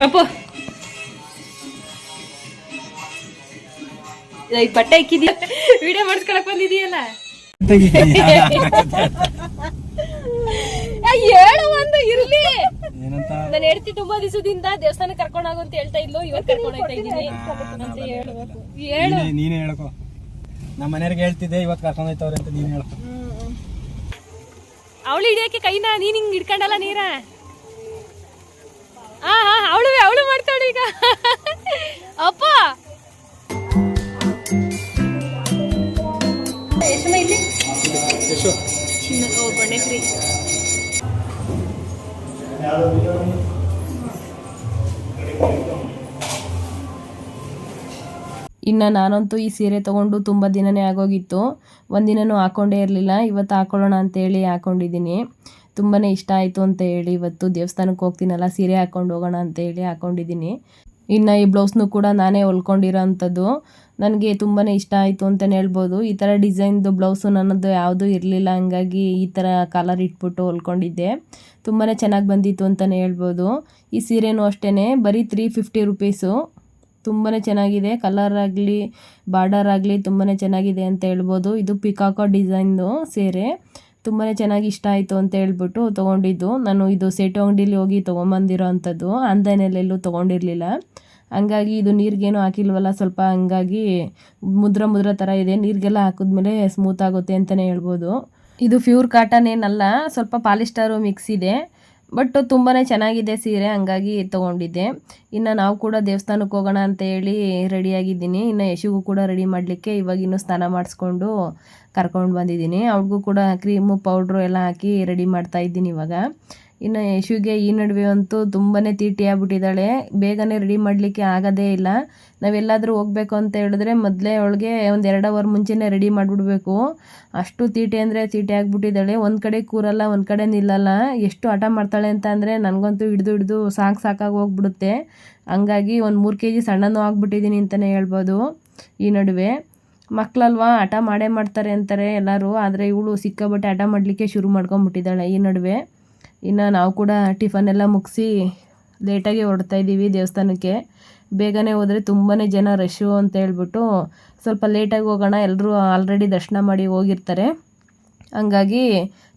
ಅಪ್ಪು. ಈ ಬಟ್ಟೆ ಇಕ್ಕಿದ್ಯಾ ವಿಡಿಯೋ ಮಾಡಿಸ್ಕೊಳಕ್ ಬಂದಿದೀಯಲ್ಲ ಹೇಳು ಒಂದು ಇರ್ಲಿ. ನಾನು ಹೇಳ್ತಿ ತುಂಬಾ ದಿವಸದಿಂದ ದೇವಸ್ಥಾನ ಕರ್ಕೊಂಡು ಹೋಗು ಅಂತ ಹೇಳ್ತಾ ಇದ್ಲು ಇವತ್ತು ಕರ್ಕೊಂಡು ಹೋಗ್ತಾ ಇದ್ದೀನಿ. ಅಂತ ಹೇಳು. ಹೇಳು. ನೀನೇ- ನೀನೇ ಹೇಳ್ಕೊ. ನಮ್ಮ ಮನೆಯವ್ರಿಗೆ ಹೇಳ್ತಿದ್ದೆ ಇವತ್ತು ಕರ್ಕೊಂಡು ಹೋಯ್ತವ್ರೆ ಅಂತ ನೀನು ಹೇಳ್ಕೊ. ಅವಳು ಹಿಡಿಯಕ್ಕೆ ಕೈನ? ನೀನ್ ಹಿಂಗ್ ಹಿಡ್ಕೊಂಡಲ್ಲ ನೀರ ಹಾ ಹಾ ಅವಳು ಅವಳು ಮಾಡ್ತಾಳು ಈಗ. ಅಪ್ಪ. ಇನ್ನು ನಾನಂತೂ ಈ ಸೀರೆ ತಗೊಂಡು ತುಂಬ ದಿನನೇ ಆಗೋಗಿತ್ತು. ಒಂದಿನನೂ ಹಾಕೊಂಡೇ ಇರಲಿಲ್ಲ. ಇವತ್ತು ಹಾಕೊಳ್ಳೋಣ ಅಂತೇಳಿ ಹಾಕ್ಕೊಂಡಿದ್ದೀನಿ ತುಂಬಾ ಇಷ್ಟ ಆಯಿತು ಅಂತ ಹೇಳಿ ಇವತ್ತು ದೇವಸ್ಥಾನಕ್ಕೆ ಹೋಗ್ತೀನಲ್ಲ, ಸೀರೆ ಹಾಕ್ಕೊಂಡು ಹೋಗೋಣ ಅಂತ ಹೇಳಿ ಹಾಕ್ಕೊಂಡಿದ್ದೀನಿ ಇನ್ನು ಈ ಬ್ಲೌಸ್ನು ಕೂಡ ನಾನೇ ಹೊಲ್ಕೊಂಡಿರೋ ಅಂಥದ್ದು. ನನಗೆ ತುಂಬಾ ಇಷ್ಟ ಆಯಿತು ಅಂತಲೇ ಹೇಳ್ಬೋದು. ಈ ಥರ ಡಿಸೈನ್ದು ಬ್ಲೌಸು ನನ್ನದು ಯಾವುದೂ ಇರಲಿಲ್ಲ, ಹಂಗಾಗಿ ಈ ಥರ ಕಲರ್ ಇಟ್ಬಿಟ್ಟು ಹೊಲ್ಕೊಂಡಿದ್ದೆ. ತುಂಬಾ ಚೆನ್ನಾಗಿ ಬಂದಿತ್ತು ಅಂತಲೇ ಹೇಳ್ಬೋದು. ಈ ಸೀರೆನೂ ಅಷ್ಟೇ ಬರೀ ತ್ರೀ ಫಿಫ್ಟಿ ರುಪೀಸು ತುಂಬಾ ಚೆನ್ನಾಗಿದೆ. ಕಲರ್ ಆಗಲಿ, ಬಾರ್ಡರ್ ಆಗಲಿ ತುಂಬಾ ಚೆನ್ನಾಗಿದೆ ಅಂತ ಹೇಳ್ಬೋದು. ಇದು ಪಿಕಾಕೋ ಡಿಸೈನ್ದು ಸೀರೆ. ತುಂಬಾ ಚೆನ್ನಾಗಿ ಇಷ್ಟ ಆಯಿತು ಅಂತ ಹೇಳ್ಬಿಟ್ಟು ತೊಗೊಂಡಿದ್ದು. ನಾನು ಇದು ಸೇಟು ಅಂಗಡಿಲಿ ಹೋಗಿ ತೊಗೊಂಬಂದಿರೋ ಅಂಥದ್ದು. ಆನ್ಲೈನಲ್ಲೆಲ್ಲೂ ತೊಗೊಂಡಿರಲಿಲ್ಲ. ಹಂಗಾಗಿ ಇದು ನೀರಿಗೇನು ಹಾಕಿಲ್ವಲ್ಲ, ಸ್ವಲ್ಪ ಹಂಗಾಗಿ ಮುದ್ರ ಮುದ್ರ ಥರ ಇದೆ. ನೀರಿಗೆಲ್ಲ ಹಾಕಿದ್ಮೇಲೆ ಸ್ಮೂತ್ ಆಗುತ್ತೆ ಅಂತಲೇ ಹೇಳ್ಬೋದು. ಇದು ಪ್ಯೂರ್ ಕಾಟನ್ ಏನಲ್ಲ, ಸ್ವಲ್ಪ ಪಾಲಿಸ್ಟರು ಮಿಕ್ಸ್ ಇದೆ. ಬಟ್ ತುಂಬಾ ಚೆನ್ನಾಗಿದೆ ಸೀರೆ, ಹಂಗಾಗಿ ತೊಗೊಂಡಿದ್ದೆ. ಇನ್ನು ನಾವು ಕೂಡ ದೇವಸ್ಥಾನಕ್ಕೆ ಹೋಗೋಣ ಅಂತ ಹೇಳಿ ರೆಡಿಯಾಗಿದ್ದೀನಿ ಇನ್ನು ಯಶುಗೂ ಕೂಡ ರೆಡಿ ಮಾಡಲಿಕ್ಕೆ ಇವಾಗ ಇನ್ನೂ ಸ್ನಾನ ಮಾಡಿಸ್ಕೊಂಡು ಕರ್ಕೊಂಡು ಬಂದಿದ್ದೀನಿ. ಅವ್ರಿಗೂ ಕೂಡ ಕ್ರೀಮು ಪೌಡ್ರು ಎಲ್ಲ ಹಾಕಿ ರೆಡಿ ಮಾಡ್ತಾ ಇದ್ದೀನಿ ಇವಾಗ. ಇನ್ನು ಯಶುಗೆ ಈ ನಡುವೆ ಅಂತೂ ತುಂಬಾ ತೀಟಿ ಆಗ್ಬಿಟ್ಟಿದ್ದಾಳೆ. ಬೇಗನೆ ರೆಡಿ ಮಾಡಲಿಕ್ಕೆ ಆಗೋದೇ ಇಲ್ಲ. ನಾವೆಲ್ಲಾದರೂ ಹೋಗಬೇಕು ಅಂತ ಹೇಳಿದ್ರೆ ಮೊದಲೇ ಅವಳಿಗೆ ಒಂದು ಎರಡು ಅವರ್ ಮುಂಚೆನೇ ರೆಡಿ ಮಾಡಿಬಿಡ್ಬೇಕು. ಅಷ್ಟು ತೀಟಿ ಅಂದರೆ ತೀಟಿ ಆಗಿಬಿಟ್ಟಿದ್ದಾಳೆ. ಒಂದು ಕಡೆ ಕೂರಲ್ಲ, ಒಂದು ಕಡೆ ನಿಲ್ಲಲ್ಲ. ಎಷ್ಟು ಹಠ ಮಾಡ್ತಾಳೆ ಅಂತ ಅಂದರೆ ನನಗಂತೂ ಹಿಡ್ದು ಹಿಡ್ದು ಸಾಕು ಸಾಕಾಗಿ ಹೋಗ್ಬಿಡುತ್ತೆ. ಹಂಗಾಗಿ ಒಂದು ಮೂರು ಕೆ ಜಿ ಸಣ್ಣನೂ ಆಗಿಬಿಟ್ಟಿದ್ದೀನಿ ಅಂತಲೇ ಹೇಳ್ಬೋದು ಈ ನಡುವೆ. ಮಕ್ಕಳಲ್ವಾ ಹಠ ಮಾಡೇ ಮಾಡ್ತಾರೆ ಅಂತಾರೆ ಎಲ್ಲರೂ. ಆದರೆ ಇವಳು ಸಿಕ್ಕಾಬಟ್ಟೆ ಹಠ ಮಾಡಲಿಕ್ಕೆ ಶುರು ಮಾಡ್ಕೊಂಬಿಟ್ಟಿದ್ದಾಳೆ ಈ ನಡುವೆ. ಇನ್ನು ನಾವು ಕೂಡ ಟಿಫನ್ ಎಲ್ಲ ಮುಗಿಸಿ ಲೇಟಾಗಿ ಹೊರಡ್ತಾ ಇದ್ದೀವಿ ದೇವಸ್ಥಾನಕ್ಕೆ. ಬೇಗನೆ ಹೋದರೆ ತುಂಬಾ ಜನ ರಶು ಅಂತ ಹೇಳ್ಬಿಟ್ಟು ಸ್ವಲ್ಪ ಲೇಟಾಗಿ ಹೋಗೋಣ ಎಲ್ಲರೂ ಆಲ್ರೆಡಿ ದರ್ಶನ ಮಾಡಿ ಹೋಗಿರ್ತಾರೆ. ಹಂಗಾಗಿ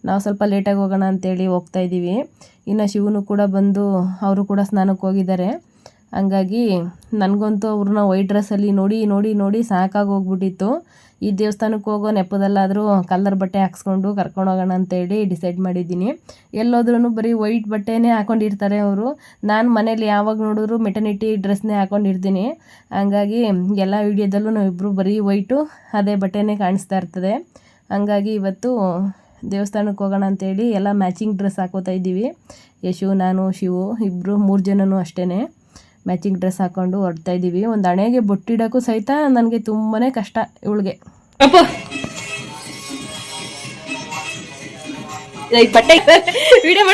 ನಾವು ಸ್ವಲ್ಪ ಲೇಟಾಗಿ ಹೋಗೋಣ ಅಂತೇಳಿ ಹೋಗ್ತಾ ಇದ್ದೀವಿ. ಇನ್ನು ಶಿವನು ಕೂಡ ಬಂದು, ಅವರು ಕೂಡ ಸ್ನಾನಕ್ಕೆ ಹೋಗಿದ್ದಾರೆ. ಹಂಗಾಗಿ ನನಗಂತೂ ಅವ್ರನ್ನ ವೈಟ್ ಡ್ರೆಸ್ಸಲ್ಲಿ ನೋಡಿ ನೋಡಿ ನೋಡಿ ಸಾಕಾಗಿ ಹೋಗ್ಬಿಟ್ಟಿತ್ತು. ಈ ದೇವಸ್ಥಾನಕ್ಕೆ ಹೋಗೋ ನೆಪದಲ್ಲಾದರೂ ಕಲ್ಲರ್ ಬಟ್ಟೆ ಹಾಕ್ಸ್ಕೊಂಡು ಕರ್ಕೊಂಡು ಹೋಗೋಣ ಅಂತೇಳಿ ಡಿಸೈಡ್ ಮಾಡಿದ್ದೀನಿ. ಎಲ್ಲೋದ್ರೂ ಬರೀ ವೈಟ್ ಬಟ್ಟೆನೇ ಹಾಕೊಂಡಿರ್ತಾರೆ ಅವರು. ನಾನು ಮನೇಲಿ ಯಾವಾಗ ನೋಡಿದ್ರು ಮೆಟರ್ನಿಟಿ ಡ್ರೆಸ್ನೇ ಹಾಕೊಂಡಿರ್ತೀನಿ. ಹಂಗಾಗಿ ಎಲ್ಲ ವೀಡಿಯೋದಲ್ಲೂ ನಾವಿಬ್ಬರು ಬರೀ ವೈಟು ಅದೇ ಬಟ್ಟೆನೇ ಕಾಣಿಸ್ತಾ ಇರ್ತದೆ. ಹಂಗಾಗಿ ಇವತ್ತು ದೇವಸ್ಥಾನಕ್ಕೆ ಹೋಗೋಣ ಅಂತೇಳಿ ಎಲ್ಲ ಮ್ಯಾಚಿಂಗ್ ಡ್ರೆಸ್ ಹಾಕೋತಾ ಇದ್ದೀವಿ. ಯಶು, ನಾನು, ಶಿವು ಇಬ್ಬರು ಮೂರು ಜನನೂ ಅಷ್ಟೇ ಮ್ಯಾಚಿಂಗ್ ಡ್ರೆಸ್ ಹಾಕೊಂಡು ಹೊರಡ್ತಾ ಇದ್ದೀವಿ ಒಂದು ಹಣೆಗೆ ಬೊಟ್ಟಿಡೋಕ್ಕೂ ಸಹಿತ ನನಗೆ ತುಂಬಾ ಕಷ್ಟ ಇವಳಿಗೆ. ಬಟ್ಟೆ ವಿಡಿಯೋ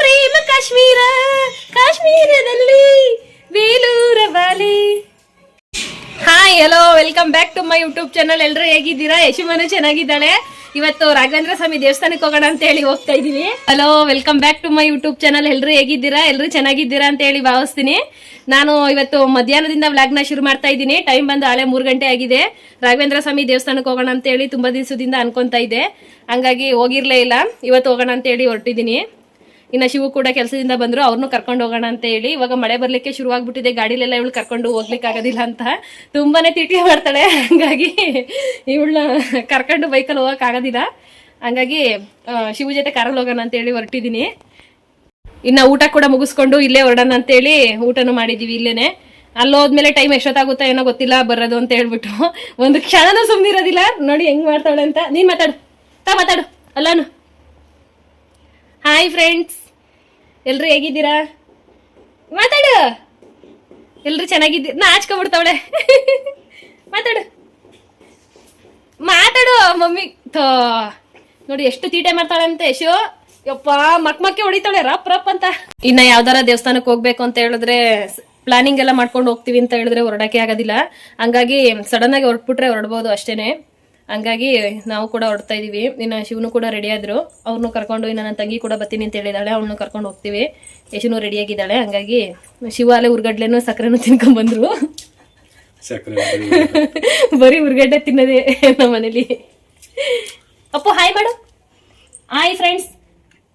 ಪ್ರೇಮ ಕಾಶ್ಮೀರ, ಕಾಶ್ಮೀರದಲ್ಲಿ ಬೇಲೂರ ಬಾಲಿ. Hi hello welcome back to my YouTube channel ಎಲ್ಲರೂ ಹೇಗಿದ್ದೀರಾ? ಯಶುಮನು ಚೆನ್ನಾಗಿದ್ದಾಳೆ. ಇವತ್ತು ರಾಘವೇಂದ್ರ ಸ್ವಾಮಿ ದೇವಸ್ಥಾನಕ್ಕೆ ಹೋಗೋಣ ಅಂತ ಹೇಳಿ ಹೋಗ್ತಾ ಇದೀವಿ. Hello welcome back to my YouTube channel ಎಲ್ಲರೂ ಹೇಗಿದ್ದೀರಾ? ಎಲ್ಲರೂ ಚೆನ್ನಾಗಿದ್ದೀರಾ ಅಂತ ಹೇಳಿ ಭಾವಿಸ್ತೀನಿ. ನಾನು ಇವತ್ತು ಮಧ್ಯಾಹ್ನದಿಂದ ವ್ಲಾಗ್ನ ಶುರು ಮಾಡ್ತಾ ಇದ್ದೀನಿ. ಟೈಮ್ ಬಂದು ಹಳೆ ಮೂರು ಗಂಟೆ ಆಗಿದೆ. ರಾಘವೇಂದ್ರ ಸ್ವಾಮಿ ದೇವಸ್ಥಾನಕ್ಕೆ ಹೋಗೋಣ ಅಂತ ಹೇಳಿ ತುಂಬಾ ದಿವಸದಿಂದ ಅನ್ಕೊಂತಾ ಇದ್ದೆ ಹಂಗಾಗಿ ಹೋಗಿರ್ಲೇ ಇಲ್ಲ. ಇವತ್ತು ಹೋಗೋಣ ಅಂತ ಹೇಳಿ ಹೊರಟಿದ್ದೀನಿ. ಇನ್ನು ಶಿವು ಕೂಡ ಕೆಲಸದಿಂದ ಬಂದರು ಅವ್ರನ್ನೂ ಕರ್ಕೊಂಡು ಹೋಗೋಣ ಅಂತ ಹೇಳಿ. ಇವಾಗ ಮಳೆ ಬರಲಿಕ್ಕೆ ಶುರುವಾಗ್ಬಿಟ್ಟಿದೆ, ಗಾಡಿಲೆಲ್ಲ ಇವಳು ಕರ್ಕೊಂಡು ಹೋಗ್ಲಿಕ್ಕೆ ಆಗೋದಿಲ್ಲ ಅಂತ. ತುಂಬಾನೇ ತಿಟಿ ಮಾಡ್ತಾಳೆ. ಹಂಗಾಗಿ ಇವಳನ್ನ ಕರ್ಕೊಂಡು ಬೈಕಲ್ಲಿ ಹೋಗೋಕ್ಕಾಗೋದಿಲ್ಲ. ಹಂಗಾಗಿ ಶಿವು ಜೊತೆ ಕಾರಲ್ಲಿ ಹೋಗೋಣ ಅಂತ ಹೇಳಿ ಹೊರಟಿದ್ದೀನಿ. ಇನ್ನು ಊಟ ಕೂಡ ಮುಗಿಸ್ಕೊಂಡು ಇಲ್ಲೇ ಹೊರಡೋಣ ಅಂತೇಳಿ ಊಟನೂ ಮಾಡಿದ್ದೀವಿ ಇಲ್ಲೇನೆ. ಅಲ್ಲಿ ಹೋದ್ಮೇಲೆ ಟೈಮ್ ಎಷ್ಟೊತ್ತಾಗುತ್ತೋ ಏನೋ ಗೊತ್ತಿಲ್ಲ ಬರೋದು ಅಂತ ಹೇಳ್ಬಿಟ್ಟು. ಒಂದು ಕ್ಷಣನೂ ಸುಮ್ಮನಿರೋದಿಲ್ಲ ನೋಡಿ ಹೆಂಗ್ ಮಾಡ್ತಾಳೆ ಅಂತ. ನೀನ್ ಮಾತಾಡು. ತಾ ಮಾತಾಡು. ಅಲ್ಲಾನು. ಹಾಯ್ ಫ್ರೆಂಡ್ಸ್ ಎಲ್ರು ಹೇಗಿದ್ದೀರಾ? ಮಾತಾಡು. ಎಲ್ರು ನಾ ನಾಚ್ಕೊಬಿಡ್ತಾವಳೆ ಮಾತಾಡು. ಮಾತಾಡು, ಮಮ್ಮಿ. ಥೋ. ನೋಡಿ, ಎಷ್ಟು ತೀಟೆ ಮಾಡ್ತಾಳೆ ಅಂತ ಯಶು ಯಪ್ಪ, ಮಕ್ ಮಕ್ಕೆ ಹೊಡಿತಾಳೆ. ರಪ್ ರಪ್ ಅಂತ. ಇನ್ನ ಯಾವ್ದಾರ ದೇವಸ್ಥಾನಕ್ಕೆ ಹೋಗ್ಬೇಕು ಅಂತ ಹೇಳಿದ್ರೆ ಪ್ಲಾನಿಂಗ್ ಎಲ್ಲ ಮಾಡ್ಕೊಂಡು ಹೋಗ್ತೀವಿ ಅಂತ ಹೇಳಿದ್ರೆ ಹೊರಡಕ್ಕೆ ಆಗೋದಿಲ್ಲ. ಹಂಗಾಗಿ ಸಡನ್ ಆಗಿ ಹೊರಟ್ಬಿಟ್ರೆ ಹೊರಡ್ಬೋದು ಅಷ್ಟೇನೆ. ಹಂಗಾಗಿ ನಾವು ಕೂಡ ಹೊಡ್ತಾ ಇದೀವಿ. ಇನ್ನು ಶಿವನು ಕೂಡ ರೆಡಿ ಆದ್ರು. ಅವ್ರನ್ನು ಕರ್ಕೊಂಡು ಇನ್ನು ನನ್ನ ತಂಗಿ ಕೂಡ ಬರ್ತೀನಿ ಅಂತ ಹೇಳಿದಾಳೆ. ಅವಳನ್ನು ಕರ್ಕೊಂಡು ಹೋಗ್ತೀವಿ. ಯಶುನು ರೆಡಿಯಾಗಿದ್ದಾಳೆ ಹಂಗಾಗಿ ಶಿವ ಅಲ್ಲೇ ಉರ್ಗಡ್ಲೆನೂ ಸಕ್ಕರೆನೂ ತಿನ್ಕೊಂಡ್ ಬಂದ್ರು ಬರೀ ಉರ್ಗಡ್ಡೆ ತಿನ್ನೋದೇ ನಮ್ಮ ಮನೇಲಿ. ಅಪ್ಪು ಹಾಯ್ ಮಾಡು. ಹಾಯ್ ಫ್ರೆಂಡ್ಸ್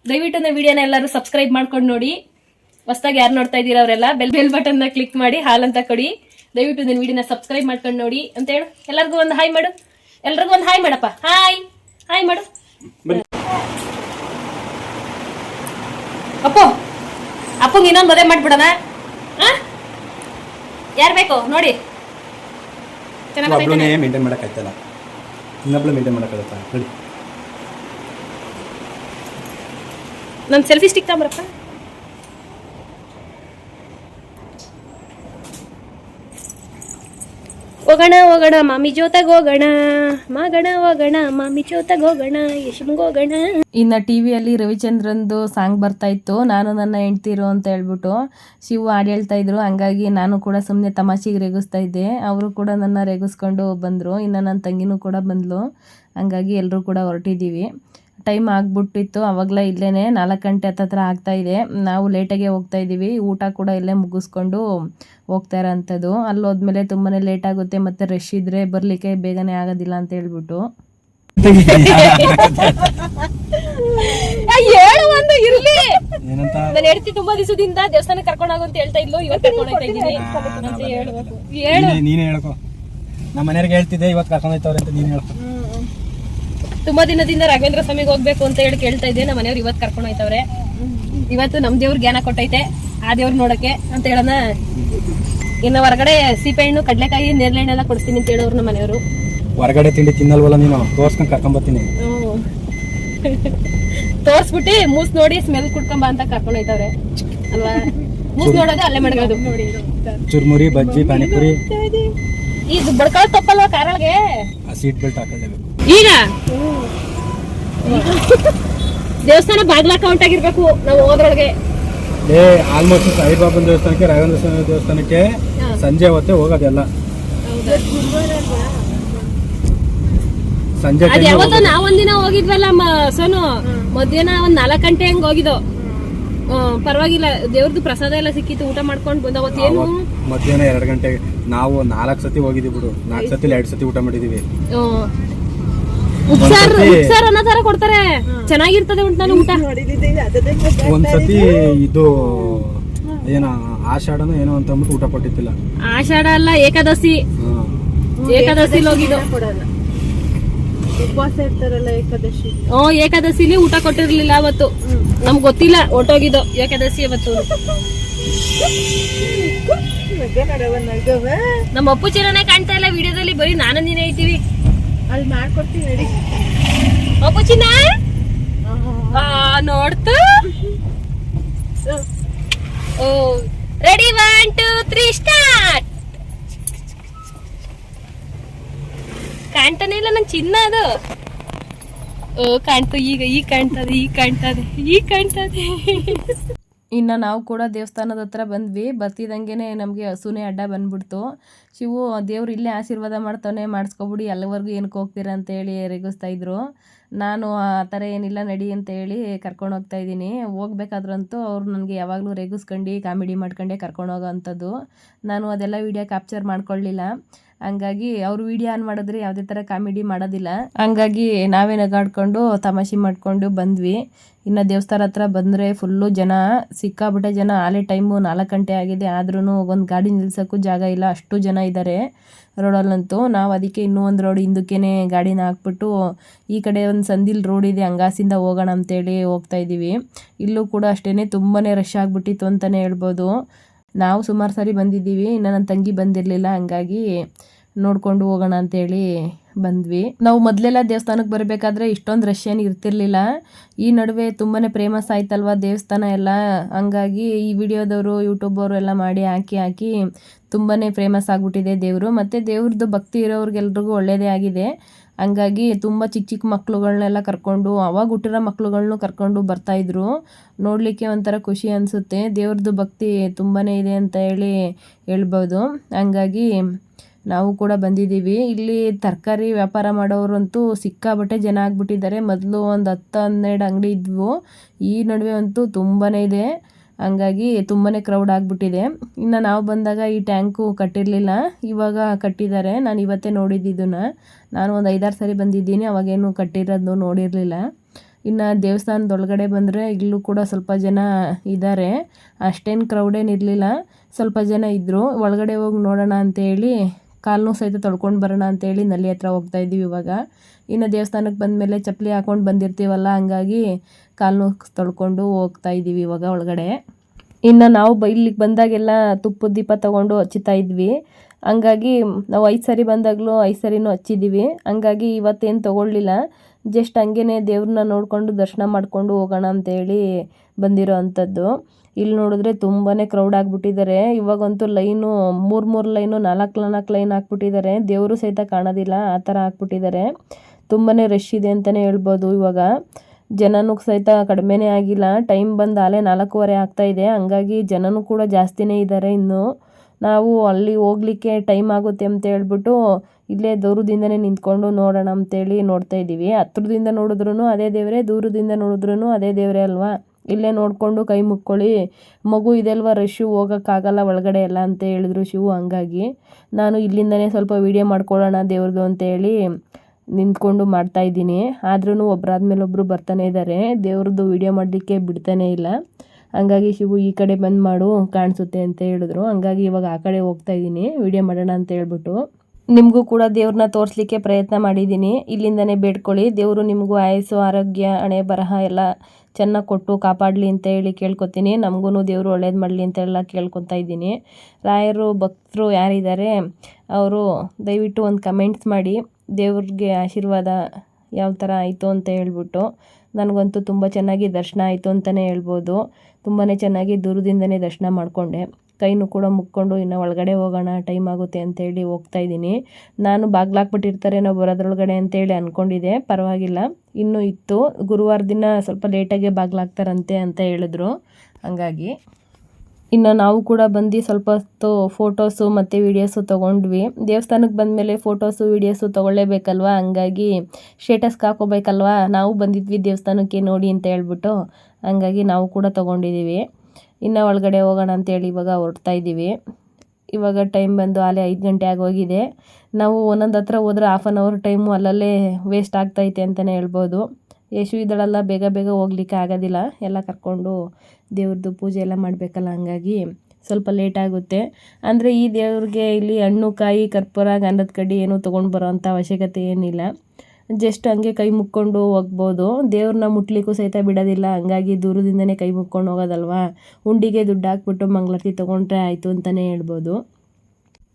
ದಯವಿಟ್ಟು ನನ್ನ ವಿಡಿಯೋನ ಎಲ್ಲರೂ ಸಬ್ಸ್ಕ್ರೈಬ್ ಮಾಡ್ಕೊಂಡು ನೋಡಿ. ಹೊಸ್ದಾಗಿ ಯಾರು ನೋಡ್ತಾ ಇದ್ದೀರಾ ಅವರೆಲ್ಲ ಬೆಲ್ ಬೆಲ್ ಬಟನ್ನ ಕ್ಲಿಕ್ ಮಾಡಿ ಹಾಲ್ ಅಂತ ಕೊಡಿ. ದಯವಿಟ್ಟು ನನ್ನ ವಿಡಿಯೋನ ಸಬ್ಸ್ಕ್ರೈಬ್ ಮಾಡ್ಕೊಂಡು ನೋಡಿ. ಅಂತ ಹೇಳು. ಎಲ್ಲರಿಗೂ ಒಂದು ಹಾಯ್ ಮಾಡು. ಎಲ್ರಿಗೂ ಒಂದು ಹಾಯ್ ಮಾಡಪ್ಪ. ಹಾಯ್. ಹಾಯ್ ಮಾಡು. ಅಪ್ಪು. ಅಪ್ಪಂಗೆ ಇನ್ನೊಂದು ಮದುವೆ ಮಾಡ್ಬಿಡೋಣ. ಯಾರು ಬೇಕು? ನೋಡಿ. ಚೆನ್ನಾಗಿ ಮೇಂಟೈನ್ ಮಾಡೋಕ್ಕಾಯ್ತಲ್ಲ. ಇನ್ನೊಬ್ಳು ಮೇಂಟೈನ್ ಮಾಡೋಕ್ಕಾಗತ್ತಾ? ನೋಡಿ. ನನ್ನ ಸೆಲ್ಫಿ ಸ್ಟಿಕ್ ತಗೊಂಬರಪ್ಪ. ಹೋಗೋಣ ಹೋಗೋಣ ಮಾಮಿ ಜೊತೆಗೆ ಹೋಗೋಣ ಮಗಣ ಹೋಗೋಣ ಮಾಮಿ ಜೋತಾಗ ಹೋಗೋಣ ಯಶಮ್ಗೆ ಹೋಗೋಣ ಇನ್ನು ಟಿ ವಿಯಲ್ಲಿ ರವಿಚಂದ್ರಂದು ಸಾಂಗ್ ಬರ್ತಾ ಇತ್ತು. ನಾನು ನನ್ನ ಹೆಂಡ್ತಿರು ಅಂತ ಹೇಳ್ಬಿಟ್ಟು ಶಿವು ಹಾಡು ಹೇಳ್ತಾ ಇದ್ರು. ಹಂಗಾಗಿ ನಾನು ಕೂಡ ಸುಮ್ಮನೆ ತಮಾಷೆಗೆ ರೇಗಿಸ್ತಾ ಇದ್ದೆ. ಅವರು ಕೂಡ ನನ್ನ ರೇಗಿಸ್ಕೊಂಡು ಬಂದರು. ಇನ್ನು ನನ್ನ ತಂಗಿನೂ ಕೂಡ ಬಂದಳು ಹಂಗಾಗಿ ಎಲ್ಲರೂ ಕೂಡ ಹೊರಟಿದ್ದೀವಿ ಟೈಮ್ ಆಗಿಬಿಟ್ಟಿತ್ತು. ಅವಾಗಲೇ ಇಲ್ಲೇ ನಾಲ್ಕು ಗಂಟೆ ಹತ್ತತ್ರ ಆಗ್ತಾ ಇದೆ. ನಾವು ಲೇಟಾಗೆ ಹೋಗ್ತಾ ಇದ್ದೀವಿ ಊಟ ಕೂಡ ಇಲ್ಲೇ ಮುಗಿಸ್ಕೊಂಡು ಹೋಗ್ತಾ ಇರೋಂಥದ್ದು. ಅಲ್ಲಿ ಹೋದ್ಮೇಲೆ ತುಂಬಾ ಲೇಟ್ ಆಗುತ್ತೆ. ಮತ್ತು ರಶ್ ಇದ್ದರೆ ಬರಲಿಕ್ಕೆ ಬೇಗನೆ ಆಗೋದಿಲ್ಲ ಅಂತ ಹೇಳ್ಬಿಟ್ಟು. ಹೇಳು ಒಂದು ಇರ್ಲಿ. ಏನಂತ? ನಾನು ತುಂಬಾ ದಿವಸದಿಂದ ದೇವಸ್ಥಾನಕ್ಕೆ ಕರ್ಕೊಂಡು ಹೋಗು ಅಂತ ಹೇಳ್ತಾ ಇದ್ಲು. ಇವತ್ತು ಕರ್ಕೊಂಡು ಹೋಗ್ತಾ ಇದ್ದೀನಿ. ಅಂತ ಹೇಳ್ಬೇಕು ಹೇಳು. ನೀನೇ- ನೀನೇ ಹೇಳ್ಕೊ. ನಮ್ಮ ಮನೆಯವ್ರಿಗೆ ಹೇಳ್ತಿದ್ದೆ ಇವತ್ತು ಕರ್ಕೊಂಡು ಹೋಯ್ತವ್ರೆ ಅಂತ ನೀನು ಹೇಳ್ಕೊ. ತುಂಬಾ ದಿನದಿಂದ ರಾಘವೇಂದ್ರ ಸ್ವಾಮಿಗೆ ಹೋಗ್ಬೇಕು ಅಂತ ಹೇಳಿ ಕೇಳ್ತಾ ಇದ್ದೆ. ನಮ್ಮ ಮನೆಯವ್ರು ಇವತ್ತು ಕರ್ಕೊಂಡು ಹೋಯ್ತವ್ರೆ. ಇವತ್ತು ನಮ್ ದೇವ್ರ ಜ್ಞಾನ ಕೊಟ್ಟೈತೆ. ಆ ದೇವ್ರ ನೋಡಕ್ಕೆ ಅಂತ ಹೇಳೋಣ. ಇನ್ನು ಹೊರಗಡೆ ಸೀಪೆಹಣ್ಣು ಕಡಲೆಕಾಯಿ ನೇರಳೆ ಎಲ್ಲ ಕೊಡ್ತೀನಿ ಅಂತ ಹೇಳೋರು ನಮ್ಮ ಮನೆಯವರು. ಹೊರಗಡೆ ತಿಂಡಿ ತಿನ್ನಲ್ವಲ್ಲ ನೀನು? ತೋರ್ಸ್ಕೊಂಡು ಕರ್ಕೊಂಬತ್ತೀನಿ ತೋರ್ಸ್ಬಿಟ್ಟು ಮೂಸ್ ನೋಡಿ ಸ್ಮೆಲ್ ಕುಡ್ಕೊಂಬ ಅಂತ ಕರ್ಕೊಂಡು ಹೋಯ್ತವ್ರೆ. ಅಲ್ವಾ? ಮೂಸ್ ನೋಡೋದು ಅಲ್ಲೇ ಮಾಡ್ಬೋದು ಚುರ್ಮುರಿ ಬಜ್ಜಿ ಪಾನಿಪುರಿ. ಇದು ಬಡ್ಕಾಳ ತಪ್ಪಲ್ವಾ ಕಾರಳಿಗೆ ಆ ಸೀಟ್ ಬೆಲ್ಟ್ ಹಾಕೊಳ್ಳೇಬೇಕು. ಈಗ? ದೇವಸ್ಥಾನ ಬಾಗ್ಲ ಕೌಂಟ್ ಆಗಿರ್ಬೇಕು ನಾವು ಹೋದ್ರೊಳಗೆ. ಏ ಆಲ್ಮೋಸ್ಟ್ ಸಾಯಿಬಾಬನ ದೇವಸ್ಥಾನಕ್ಕೆ ರಾಘವೇಂದ್ರ ಸ್ವಾಮಿ ದೇವಸ್ಥಾನಕ್ಕೆ ಸಂಜೆ ಹೊತ್ತೆ ಹೋಗೋದೆಲ್ಲ ಸಂಜೆ ಅದ್ ಯಾವತ್ತೋ ನಾವ್ ಒಂದಿನ ಹೋಗಿದ್ವಲ್ಲ ಮ- ಸೋನು? ಮಧ್ಯಾಹ್ನ ಒಂದ್ ನಾಲ್ಕ್ ಗಂಟೆ ಹಂಗ ಹೋಗಿದ್ದು. ಪರವಾಗಿಲ್ಲ ದೇವ್ರದ್ದು ಪ್ರಸಾದ ಎಲ್ಲ ಸಿಕ್ಕಿತ್ತು ಊಟ ಮಾಡ್ಕೊಂಡು ಬಂದ ಅವತ್ತೇನು. ಮಧ್ಯಾಹ್ನ ಎರಡು ಗಂಟೆಗೆ. ನಾವು ನಾಲ್ಕು ಸತಿ ಹೋಗಿದ್ದೀವಿ ಬಿಡು. ನಾಲ್ಕು ಸತಿ ಎರಡು ಸತಿ ಊಟ ಮಾಡಿದೀವಿ. ಉಪ್ಸಾರ್ ಉಪ್ಸಾರ್ ಅನ್ನೋ ತರ ಕೊಡ್ತಾರೆ. ಚೆನ್ನಾಗಿರ್ತದೆ ಉಂಟು ನಾನು ಊಟ. ಒಂದ್ಸತಿ ಇದು ಏನ ಆಷಾಢನೋ ಏನೋ ಅಂತ ಅಂದ್ಬಿಟ್ಟು ಊಟ ಕೊಟ್ಟಿದ್ದಿಲ್ಲ. ಆಷಾಢ ಅಲ್ಲ ಏಕಾದಶಿ. ಹಾ. ಏಕಾದಶಿ ಹೋಗಿದ್ದು. ಉಪವಾಸ ಇರ್ತಾರಲ್ಲ ಏಕಾದಶಿ. ಓ ಏಕಾದಶಿಲಿ ಊಟ ಕೊಟ್ಟಿರ್ಲಿಲ್ಲ ಅವತ್ತು. ನಮ್ಗ್ ಗೊತ್ತಿಲ್ಲ ಹೊಟ್ಟೋಗಿದ್ದು ಏಕಾದಶಿ ಅವತ್ತು. ನಮ್ಮ ಅಪ್ಪು ಚಿರನೇ ಕಾಣ್ತಾ ಇಲ್ಲ ವಿಡಿಯೋದಲ್ಲಿ ಬರೀ ನಾನು ನೀನೇ ಐತೀವಿ ಅಲ್ಲಿ ಮಾಡ್ಕೊಡ್ತೀನಿ ನಡಿ. ಅಪ್ಪು ಚಿನ್ನ ಆ, ನೋಡ್ತು? ಓ ready one two three start ಕಾಣ್ತಾನೆ ಇಲ್ಲ ನನ್ ಚಿನ್ನ ಅದು. ಓ ಕಾಣ್ತು ಈಗ ಈಗ ಕಾಣ್ತದೆ ಈಗ ಕಾಣ್ತದೆ ಈಗ ಕಾಣ್ತದೆ. ಇನ್ನು ನಾವು ಕೂಡ ದೇವಸ್ಥಾನದ ಹತ್ರ ಬಂದ್ವಿ. ಬರ್ತಿದ್ದಂಗೆ ನಮಗೆ ಹಸುನೇ ಅಡ್ಡ ಬಂದ್ಬಿಡ್ತು. ಶಿವು, ದೇವ್ರು ಇಲ್ಲೇ ಆಶೀರ್ವಾದ ಮಾಡ್ತಾನೆ ಮಾಡಿಸ್ಕೊಬಿಡಿ ಎಲ್ಲವರೆಗೂ ಏನಕ್ಕೆ ಹೋಗ್ತೀರಾ ಅಂತೇಳಿ ರೇಗಿಸ್ತಾ ಇದ್ರು. ನಾನು ಆ ಥರ ಏನಿಲ್ಲ, ನಡಿ ಅಂತ ಹೇಳಿ ಕರ್ಕೊಂಡು ಹೋಗ್ತಾ ಇದ್ದೀನಿ. ಹೋಗ್ಬೇಕಾದ್ರಂತೂ ಅವ್ರು ನನಗೆ ಯಾವಾಗಲೂ ರೇಗಿಸ್ಕೊಂಡು, ಕಾಮಿಡಿ ಮಾಡ್ಕೊಂಡೇ ಕರ್ಕೊಂಡು ಹೋಗೋ ಅಂಥದ್ದು. ನಾನು ಅದೆಲ್ಲ ವೀಡಿಯೋ ಕ್ಯಾಪ್ಚರ್ ಮಾಡ್ಕೊಳ್ಳಿಲ್ಲ. ಹಂಗಾಗಿ ಅವ್ರು ವಿಡಿಯೋ ಆನ್ ಮಾಡಿದ್ರೆ ಯಾವುದೇ ಥರ ಕಾಮಿಡಿ ಮಾಡೋದಿಲ್ಲ. ಹಂಗಾಗಿ ನಾವೇ ನಗಾಡ್ಕೊಂಡು ತಮಾಷೆ ಮಾಡಿಕೊಂಡು ಬಂದ್ವಿ. ಇನ್ನು ದೇವಸ್ಥಾನ ಹತ್ರ ಬಂದರೆ ಫುಲ್ಲು ಜನ ಸಿಕ್ಕಾಬಿಟ್ಟೆ ಜನ ಆಲೆ ಟೈಮು ನಾಲ್ಕು ಗಂಟೆ ಆಗಿದೆ. ಆದ್ರೂ ಒಂದು ಗಾಡಿ ನಿಲ್ಸೋಕ್ಕೂ ಜಾಗ ಇಲ್ಲ. ಅಷ್ಟು ಜನ ಇದ್ದಾರೆ ರೋಡಲ್ಲಂತೂ ನಾವು ಅದಕ್ಕೆ ಇನ್ನೂ ಒಂದು ರೋಡ್ ಹಿಂದಕ್ಕೇ ಗಾಡಿನ ಹಾಕ್ಬಿಟ್ಟು ಈ ಕಡೆ ಒಂದು ಸಂದಿಲ್ ರೋಡ್ ಇದೆ, ಹಂಗಾಸಿಂದ ಹೋಗೋಣ ಅಂತೇಳಿ ಹೋಗ್ತಾ ಇದ್ದೀವಿ. ಇಲ್ಲೂ ಕೂಡ ಅಷ್ಟೇ ತುಂಬಾ ರಶ್ ಆಗಿಬಿಟ್ಟಿತ್ತು ಅಂತಲೇ ಹೇಳ್ಬೋದು. ನಾವು ಸುಮಾರು ಸಾರಿ ಬಂದಿದ್ದೀವಿ, ಇನ್ನು ನನ್ನ ತಂಗಿ ಬಂದಿರಲಿಲ್ಲ, ಹಂಗಾಗಿ ನೋಡ್ಕೊಂಡು ಹೋಗೋಣ ಅಂತೇಳಿ ಬಂದ್ವಿ. ನಾವು ಮೊದಲೆಲ್ಲ ದೇವಸ್ಥಾನಕ್ಕೆ ಬರಬೇಕಾದ್ರೆ ಇಷ್ಟೊಂದು ರಶ್ ಏನು ಇರ್ತಿರ್ಲಿಲ್ಲ. ಈ ನಡುವೆ ತುಂಬಾ ಪ್ರೇಮಸ್ ಆಯ್ತಲ್ವ ದೇವಸ್ಥಾನ ಎಲ್ಲ? ಹಂಗಾಗಿ ಈ ವಿಡಿಯೋದವರು ಯೂಟ್ಯೂಬವರು ಎಲ್ಲ ಮಾಡಿ ಹಾಕಿ ಹಾಕಿ ತುಂಬಾ ಫೇಮಸ್ ಆಗಿಬಿಟ್ಟಿದೆ ದೇವರು. ಮತ್ತು ದೇವ್ರದ್ದು ಭಕ್ತಿ ಇರೋರಿಗೆಲ್ರಿಗೂ ಒಳ್ಳೆಯದೇ ಆಗಿದೆ. ಹಂಗಾಗಿ ತುಂಬ ಚಿಕ್ಕ ಚಿಕ್ಕ ಮಕ್ಕಳುಗಳನ್ನೆಲ್ಲ ಕರ್ಕೊಂಡು, ಅವಾಗ ಹುಟ್ಟಿರೋ ಮಕ್ಕಳುಗಳನ್ನು ಕರ್ಕೊಂಡು ಬರ್ತಾಯಿದ್ರು ನೋಡಲಿಕ್ಕೆ ಒಂಥರ ಖುಷಿ ಅನಿಸುತ್ತೆ. ದೇವ್ರದ್ದು ಭಕ್ತಿ ತುಂಬಾ ಇದೆ ಅಂತ ಹೇಳಿ ಹೇಳ್ಬೋದು. ಹಂಗಾಗಿ ನಾವು ಕೂಡ ಬಂದಿದ್ದೀವಿ. ಇಲ್ಲಿ ತರಕಾರಿ ವ್ಯಾಪಾರ ಮಾಡೋರಂತೂ ಸಿಕ್ಕಾಬಟ್ಟೆ ಜನ ಆಗ್ಬಿಟ್ಟಿದ್ದಾರೆ. ಮೊದಲು ಒಂದು ಹತ್ತು ಹನ್ನೆರಡು ಅಂಗಡಿ ಇದ್ವು. ಈ ನಡುವೆ ಅಂತೂ ತುಂಬಾ ಇದೆ. ಹಂಗಾಗಿ ತುಂಬಾ ಕ್ರೌಡ್ ಆಗಿಬಿಟ್ಟಿದೆ. ಇನ್ನು ನಾವು ಬಂದಾಗ ಈ ಟ್ಯಾಂಕು ಕಟ್ಟಿರಲಿಲ್ಲ. ಇವಾಗ ಕಟ್ಟಿದ್ದಾರೆ. ನಾನು ಇವತ್ತೇ ನೋಡಿದ್ದಿದ್ದನ್ನು ನಾನು ಒಂದು ಐದಾರು ಸರಿ ಬಂದಿದ್ದೀನಿ. ಅವಾಗೇನು ಕಟ್ಟಿರೋದು ನೋಡಿರಲಿಲ್ಲ. ಇನ್ನು ದೇವಸ್ಥಾನದೊಳಗಡೆ ಬಂದರೆ ಇಲ್ಲೂ ಕೂಡ ಸ್ವಲ್ಪ ಜನ ಇದ್ದಾರೆ ಅಷ್ಟೇನು ಕ್ರೌಡೇನು ಇರಲಿಲ್ಲ. ಸ್ವಲ್ಪ ಜನ ಇದ್ದರು ಒಳಗಡೆ ಹೋಗಿ ನೋಡೋಣ ಅಂತೇಳಿ ಕಾಲು ಸಹಿತ ತೊಳ್ಕೊಂಡು ಬರೋಣ ಅಂತೇಳಿ ನಲ್ಲಿ ಹತ್ರ ಹೋಗ್ತಾ ಇದ್ದೀವಿ ಇವಾಗ. ಇನ್ನು ದೇವಸ್ಥಾನಕ್ಕೆ ಬಂದಮೇಲೆ ಚಪ್ಪಲಿ ಹಾಕೊಂಡು ಬಂದಿರ್ತೀವಲ್ಲ, ಹಂಗಾಗಿ ಕಾಲು ತೊಳ್ಕೊಂಡು ಹೋಗ್ತಾ ಇದ್ದೀವಿ ಇವಾಗ ಒಳಗಡೆ. ಇನ್ನು ನಾವು ಬ ಇಲ್ಲಿಗೆ ಬಂದಾಗೆಲ್ಲ ತುಪ್ಪದ ದೀಪ ತಗೊಂಡು ಹಚ್ಚುತ್ತಾ ಇದ್ವಿ. ಹಂಗಾಗಿ ನಾವು ಐದು ಸರಿ ಬಂದಾಗಲೂ ಐದು ಸರಿನೂ ಹಚ್ಚಿದ್ದೀವಿ ಹಂಗಾಗಿ ಇವತ್ತೇನು ತೊಗೊಳ್ಳಿಲ್ಲ. ಜಸ್ಟ್ ಹಂಗೇ ದೇವ್ರನ್ನ ನೋಡಿಕೊಂಡು ದರ್ಶನ ಮಾಡಿಕೊಂಡು ಹೋಗೋಣ ಅಂತೇಳಿ ಬಂದಿರೋ ಅಂಥದ್ದು. ಇಲ್ಲಿ ನೋಡಿದ್ರೆ ತುಂಬಾ ಕ್ರೌಡ್ ಆಗಿಬಿಟ್ಟಿದ್ದಾರೆ ಇವಾಗಂತೂ ಲೈನು ಮೂರು ಮೂರು ಲೈನು, ನಾಲ್ಕು ನಾಲ್ಕು ಲೈನ್ ಹಾಕ್ಬಿಟ್ಟಿದ್ದಾರೆ ದೇವರು ಸಹಿತ ಕಾಣೋದಿಲ್ಲ. ಆ ಥರ ಹಾಕ್ಬಿಟ್ಟಿದ್ದಾರೆ ತುಂಬಾ ರಶ್ ಇದೆ ಅಂತಲೇ ಹೇಳ್ಬೋದು ಇವಾಗ. ಜನನೂ ಸಹಿತ ಕಡಿಮೆನೇ ಆಗಿಲ್ಲ. ಟೈಮ್ ಬಂದು ಆಲೇ ನಾಲ್ಕೂವರೆ ಆಗ್ತಾ ಇದೆ. ಹಂಗಾಗಿ ಜನನೂ ಕೂಡ ಜಾಸ್ತಿನೇ ಇದ್ದಾರೆ ಇನ್ನು. ನಾವು ಅಲ್ಲಿ ಹೋಗ್ಲಿಕ್ಕೆ ಟೈಮ್ ಆಗುತ್ತೆ ಅಂತ ಹೇಳ್ಬಿಟ್ಟು ಇಲ್ಲೇ ದೂರದಿಂದನೇ ನಿಂತ್ಕೊಂಡು ನೋಡೋಣ ಅಂತೇಳಿ ನೋಡ್ತಾ ಇದ್ದೀವಿ. ಹತ್ರದಿಂದ ನೋಡಿದ್ರೂ ಅದೇ ದೇವರೇ, ದೂರದಿಂದ ನೋಡಿದ್ರೂ ಅದೇ ದೇವರೇ ಅಲ್ವಾ? ಇಲ್ಲೇ ನೋಡಿಕೊಂಡು ಕೈ ಮುಕ್ಕೊಳ್ಳಿ. ಮಗು ಇದೆಲ್ವ ರಶ್ಶು ಹೋಗೋಕ್ಕಾಗಲ್ಲ ಒಳಗಡೆ ಎಲ್ಲ ಅಂತ ಹೇಳಿದ್ರು ಶಿವು ಹಂಗಾಗಿ. ನಾನು ಇಲ್ಲಿಂದನೇ ಸ್ವಲ್ಪ ವೀಡಿಯೋ ಮಾಡ್ಕೊಳ್ಳೋಣ ದೇವ್ರದ್ದು ಅಂತೇಳಿ ನಿಂತ್ಕೊಂಡು ಮಾಡ್ತಾ ಇದ್ದೀನಿ. ಆದ್ರೂ ಒಬ್ಬರಾದ್ಮೇಲೆ ಒಬ್ಬರು ಬರ್ತಾನೆ ಇದ್ದಾರೆ ದೇವ್ರದ್ದು ವಿಡಿಯೋ ಮಾಡಲಿಕ್ಕೆ ಬಿಡ್ತಾನೆ ಇಲ್ಲ. ಹಂಗಾಗಿ ಶಿವು ಈ ಕಡೆ ಬಂದು ಮಾಡು, ಕಾಣಿಸುತ್ತೆ ಅಂತ ಹೇಳಿದ್ರು. ಹಂಗಾಗಿ ಇವಾಗ ಆ ಕಡೆ ಹೋಗ್ತಾ ಇದ್ದೀನಿ. ವಿಡಿಯೋ ಮಾಡೋಣ ಅಂತ ಹೇಳ್ಬಿಟ್ಟು. ನಿಮಗೂ ಕೂಡ ದೇವ್ರನ್ನ ತೋರಿಸ್ಲಿಕ್ಕೆ ಪ್ರಯತ್ನ ಮಾಡಿದ್ದೀನಿ. ಇಲ್ಲಿಂದನೇ ಬೇಡ್ಕೊಳ್ಳಿ. ದೇವರು ನಿಮಗೂ ಆಯಸ್ಸು, ಆರೋಗ್ಯ, ಹಣೆ, ಬರಹ ಎಲ್ಲ ಚೆನ್ನಾಗಿ ಕೊಟ್ಟು ಕಾಪಾಡಲಿ ಅಂತ ಹೇಳಿ ಕೇಳ್ಕೊತೀನಿ. ನಮಗೂ ದೇವರು ಒಳ್ಳೇದು ಮಾಡಲಿ ಅಂತೆಲ್ಲ ಕೇಳ್ಕೊತಾ ಇದ್ದೀನಿ. ರಾಯರು, ಭಕ್ತರು ಯಾರಿದ್ದಾರೆ, ಅವರು ದಯವಿಟ್ಟು ಒಂದು ಕಮೆಂಟ್ಸ್ ಮಾಡಿ. ದೇವ್ರಿಗೆ ಆಶೀರ್ವಾದ ಯಾವ ಥರ ಆಯಿತು ಅಂತ ಹೇಳ್ಬಿಟ್ಟು ನನಗಂತೂ ತುಂಬ ಚೆನ್ನಾಗಿ ದರ್ಶನ ಆಯಿತು ಅಂತಲೇ ಹೇಳ್ಬೋದು. ತುಂಬಾ ಚೆನ್ನಾಗಿ ದೂರದಿಂದನೇ ದರ್ಶನ ಮಾಡಿಕೊಂಡೆ. ಕೈನೂ ಕೂಡ ಮುಕ್ಕೊಂಡು ಇನ್ನು ಒಳಗಡೆ ಹೋಗೋಣ, ಟೈಮ್ ಆಗುತ್ತೆ ಅಂತೇಳಿ ಹೋಗ್ತಾ ಇದ್ದೀನಿ. ನಾನು ಬಾಗ್ಲಾಕ್ಬಿಟ್ಟಿರ್ತಾರೆ, ನಾವು ಬರೋದ್ರೊಳಗಡೆ ಅಂತೇಳಿ ಅಂದ್ಕೊಂಡಿದ್ದೆ ಪರವಾಗಿಲ್ಲ. ಇನ್ನೂ ಇತ್ತು. ಗುರುವಾರ ದಿನ ಸ್ವಲ್ಪ ಲೇಟಾಗೆ ಬಾಗ್ಲಾಗ್ತಾರಂತೆ ಅಂತ ಹೇಳಿದ್ರು. ಹಂಗಾಗಿ ಇನ್ನು ನಾವು ಕೂಡ ಬಂದು ಸ್ವಲ್ಪ ಹೊತ್ತು ಫೋಟೋಸು ಮತ್ತು ವೀಡಿಯೋಸು ತೊಗೊಂಡ್ವಿ. ದೇವಸ್ಥಾನಕ್ಕೆ ಬಂದಮೇಲೆ ಫೋಟೋಸು ವೀಡಿಯೋಸು ತೊಗೊಳ್ಳೇಬೇಕಲ್ವಾ? ಹಂಗಾಗಿ ಸ್ಟೇಟಸ್ಗೆ ಹಾಕೋಬೇಕಲ್ವಾ? ನಾವು ಬಂದಿದ್ವಿ ದೇವಸ್ಥಾನಕ್ಕೆ ನೋಡಿ ಅಂತ ಹೇಳ್ಬಿಟ್ಟು ಹಂಗಾಗಿ ನಾವು ಕೂಡ ತೊಗೊಂಡಿದ್ದೀವಿ ಇನ್ನು ಒಳಗಡೆ ಹೋಗೋಣ ಅಂತೇಳಿ ಇವಾಗ ಹೊರಡ್ತಾ ಇದ್ದೀವಿ ಇವಾಗ ಟೈಮ್ ಬಂದು ಆಲೇ ಐದು ಗಂಟೆ ಆಗೋಗಿದೆ ನಾವು ಒಂದೊಂದು ಹತ್ರ ಹೋದ್ರೆ ಹಾಫ್ ಆನ್ ಅವರ್ ಟೈಮು ಅಲ್ಲಲ್ಲೇ ವೇಸ್ಟ್ ಆಗ್ತೈತೆ ಅಂತಲೇ ಹೇಳ್ಬೋದು. ಯಶು ಇದ್ದಳಲ್ಲ ಬೇಗ ಬೇಗ ಹೋಗ್ಲಿಕ್ಕೆ ಆಗೋದಿಲ್ಲ. ಎಲ್ಲ ಕರ್ಕೊಂಡು ದೇವ್ರದ್ದು ಪೂಜೆ ಎಲ್ಲ ಮಾಡಬೇಕಲ್ಲ ಹಂಗಾಗಿ ಸ್ವಲ್ಪ ಲೇಟ್ ಆಗುತ್ತೆ. ಅಂದರೆ ಈ ದೇವ್ರಿಗೆ ಇಲ್ಲಿ ಹಣ್ಣು, ಕಾಯಿ, ಕರ್ಪೂರ, ಗಂಧದ ಕಡ್ಡಿ ಏನೂ ತೊಗೊಂಡು ಬರೋ ಅಂಥ ಅವಶ್ಯಕತೆ ಏನಿಲ್ಲ. ಜಸ್ಟ್ ಹಂಗೆ ಕೈ ಮುಕ್ಕೊಂಡು ಹೋಗ್ಬೋದು. ದೇವ್ರನ್ನ ಮುಟ್ಲಿಕ್ಕೂ ಸಹಿತ ಬಿಡೋದಿಲ್ಲ. ಹಂಗಾಗಿ ದೂರದಿಂದನೇ ಕೈ ಮುಕ್ಕೊಂಡು ಹೋಗೋದಲ್ವಾ? ಉಂಡಿಗೆ ದುಡ್ಡು ಹಾಕ್ಬಿಟ್ಟು ಮಂಗಳಾರತಿ ತೊಗೊಂಡ್ರೆ ಆಯಿತು ಅಂತಲೇ ಹೇಳ್ಬೋದು.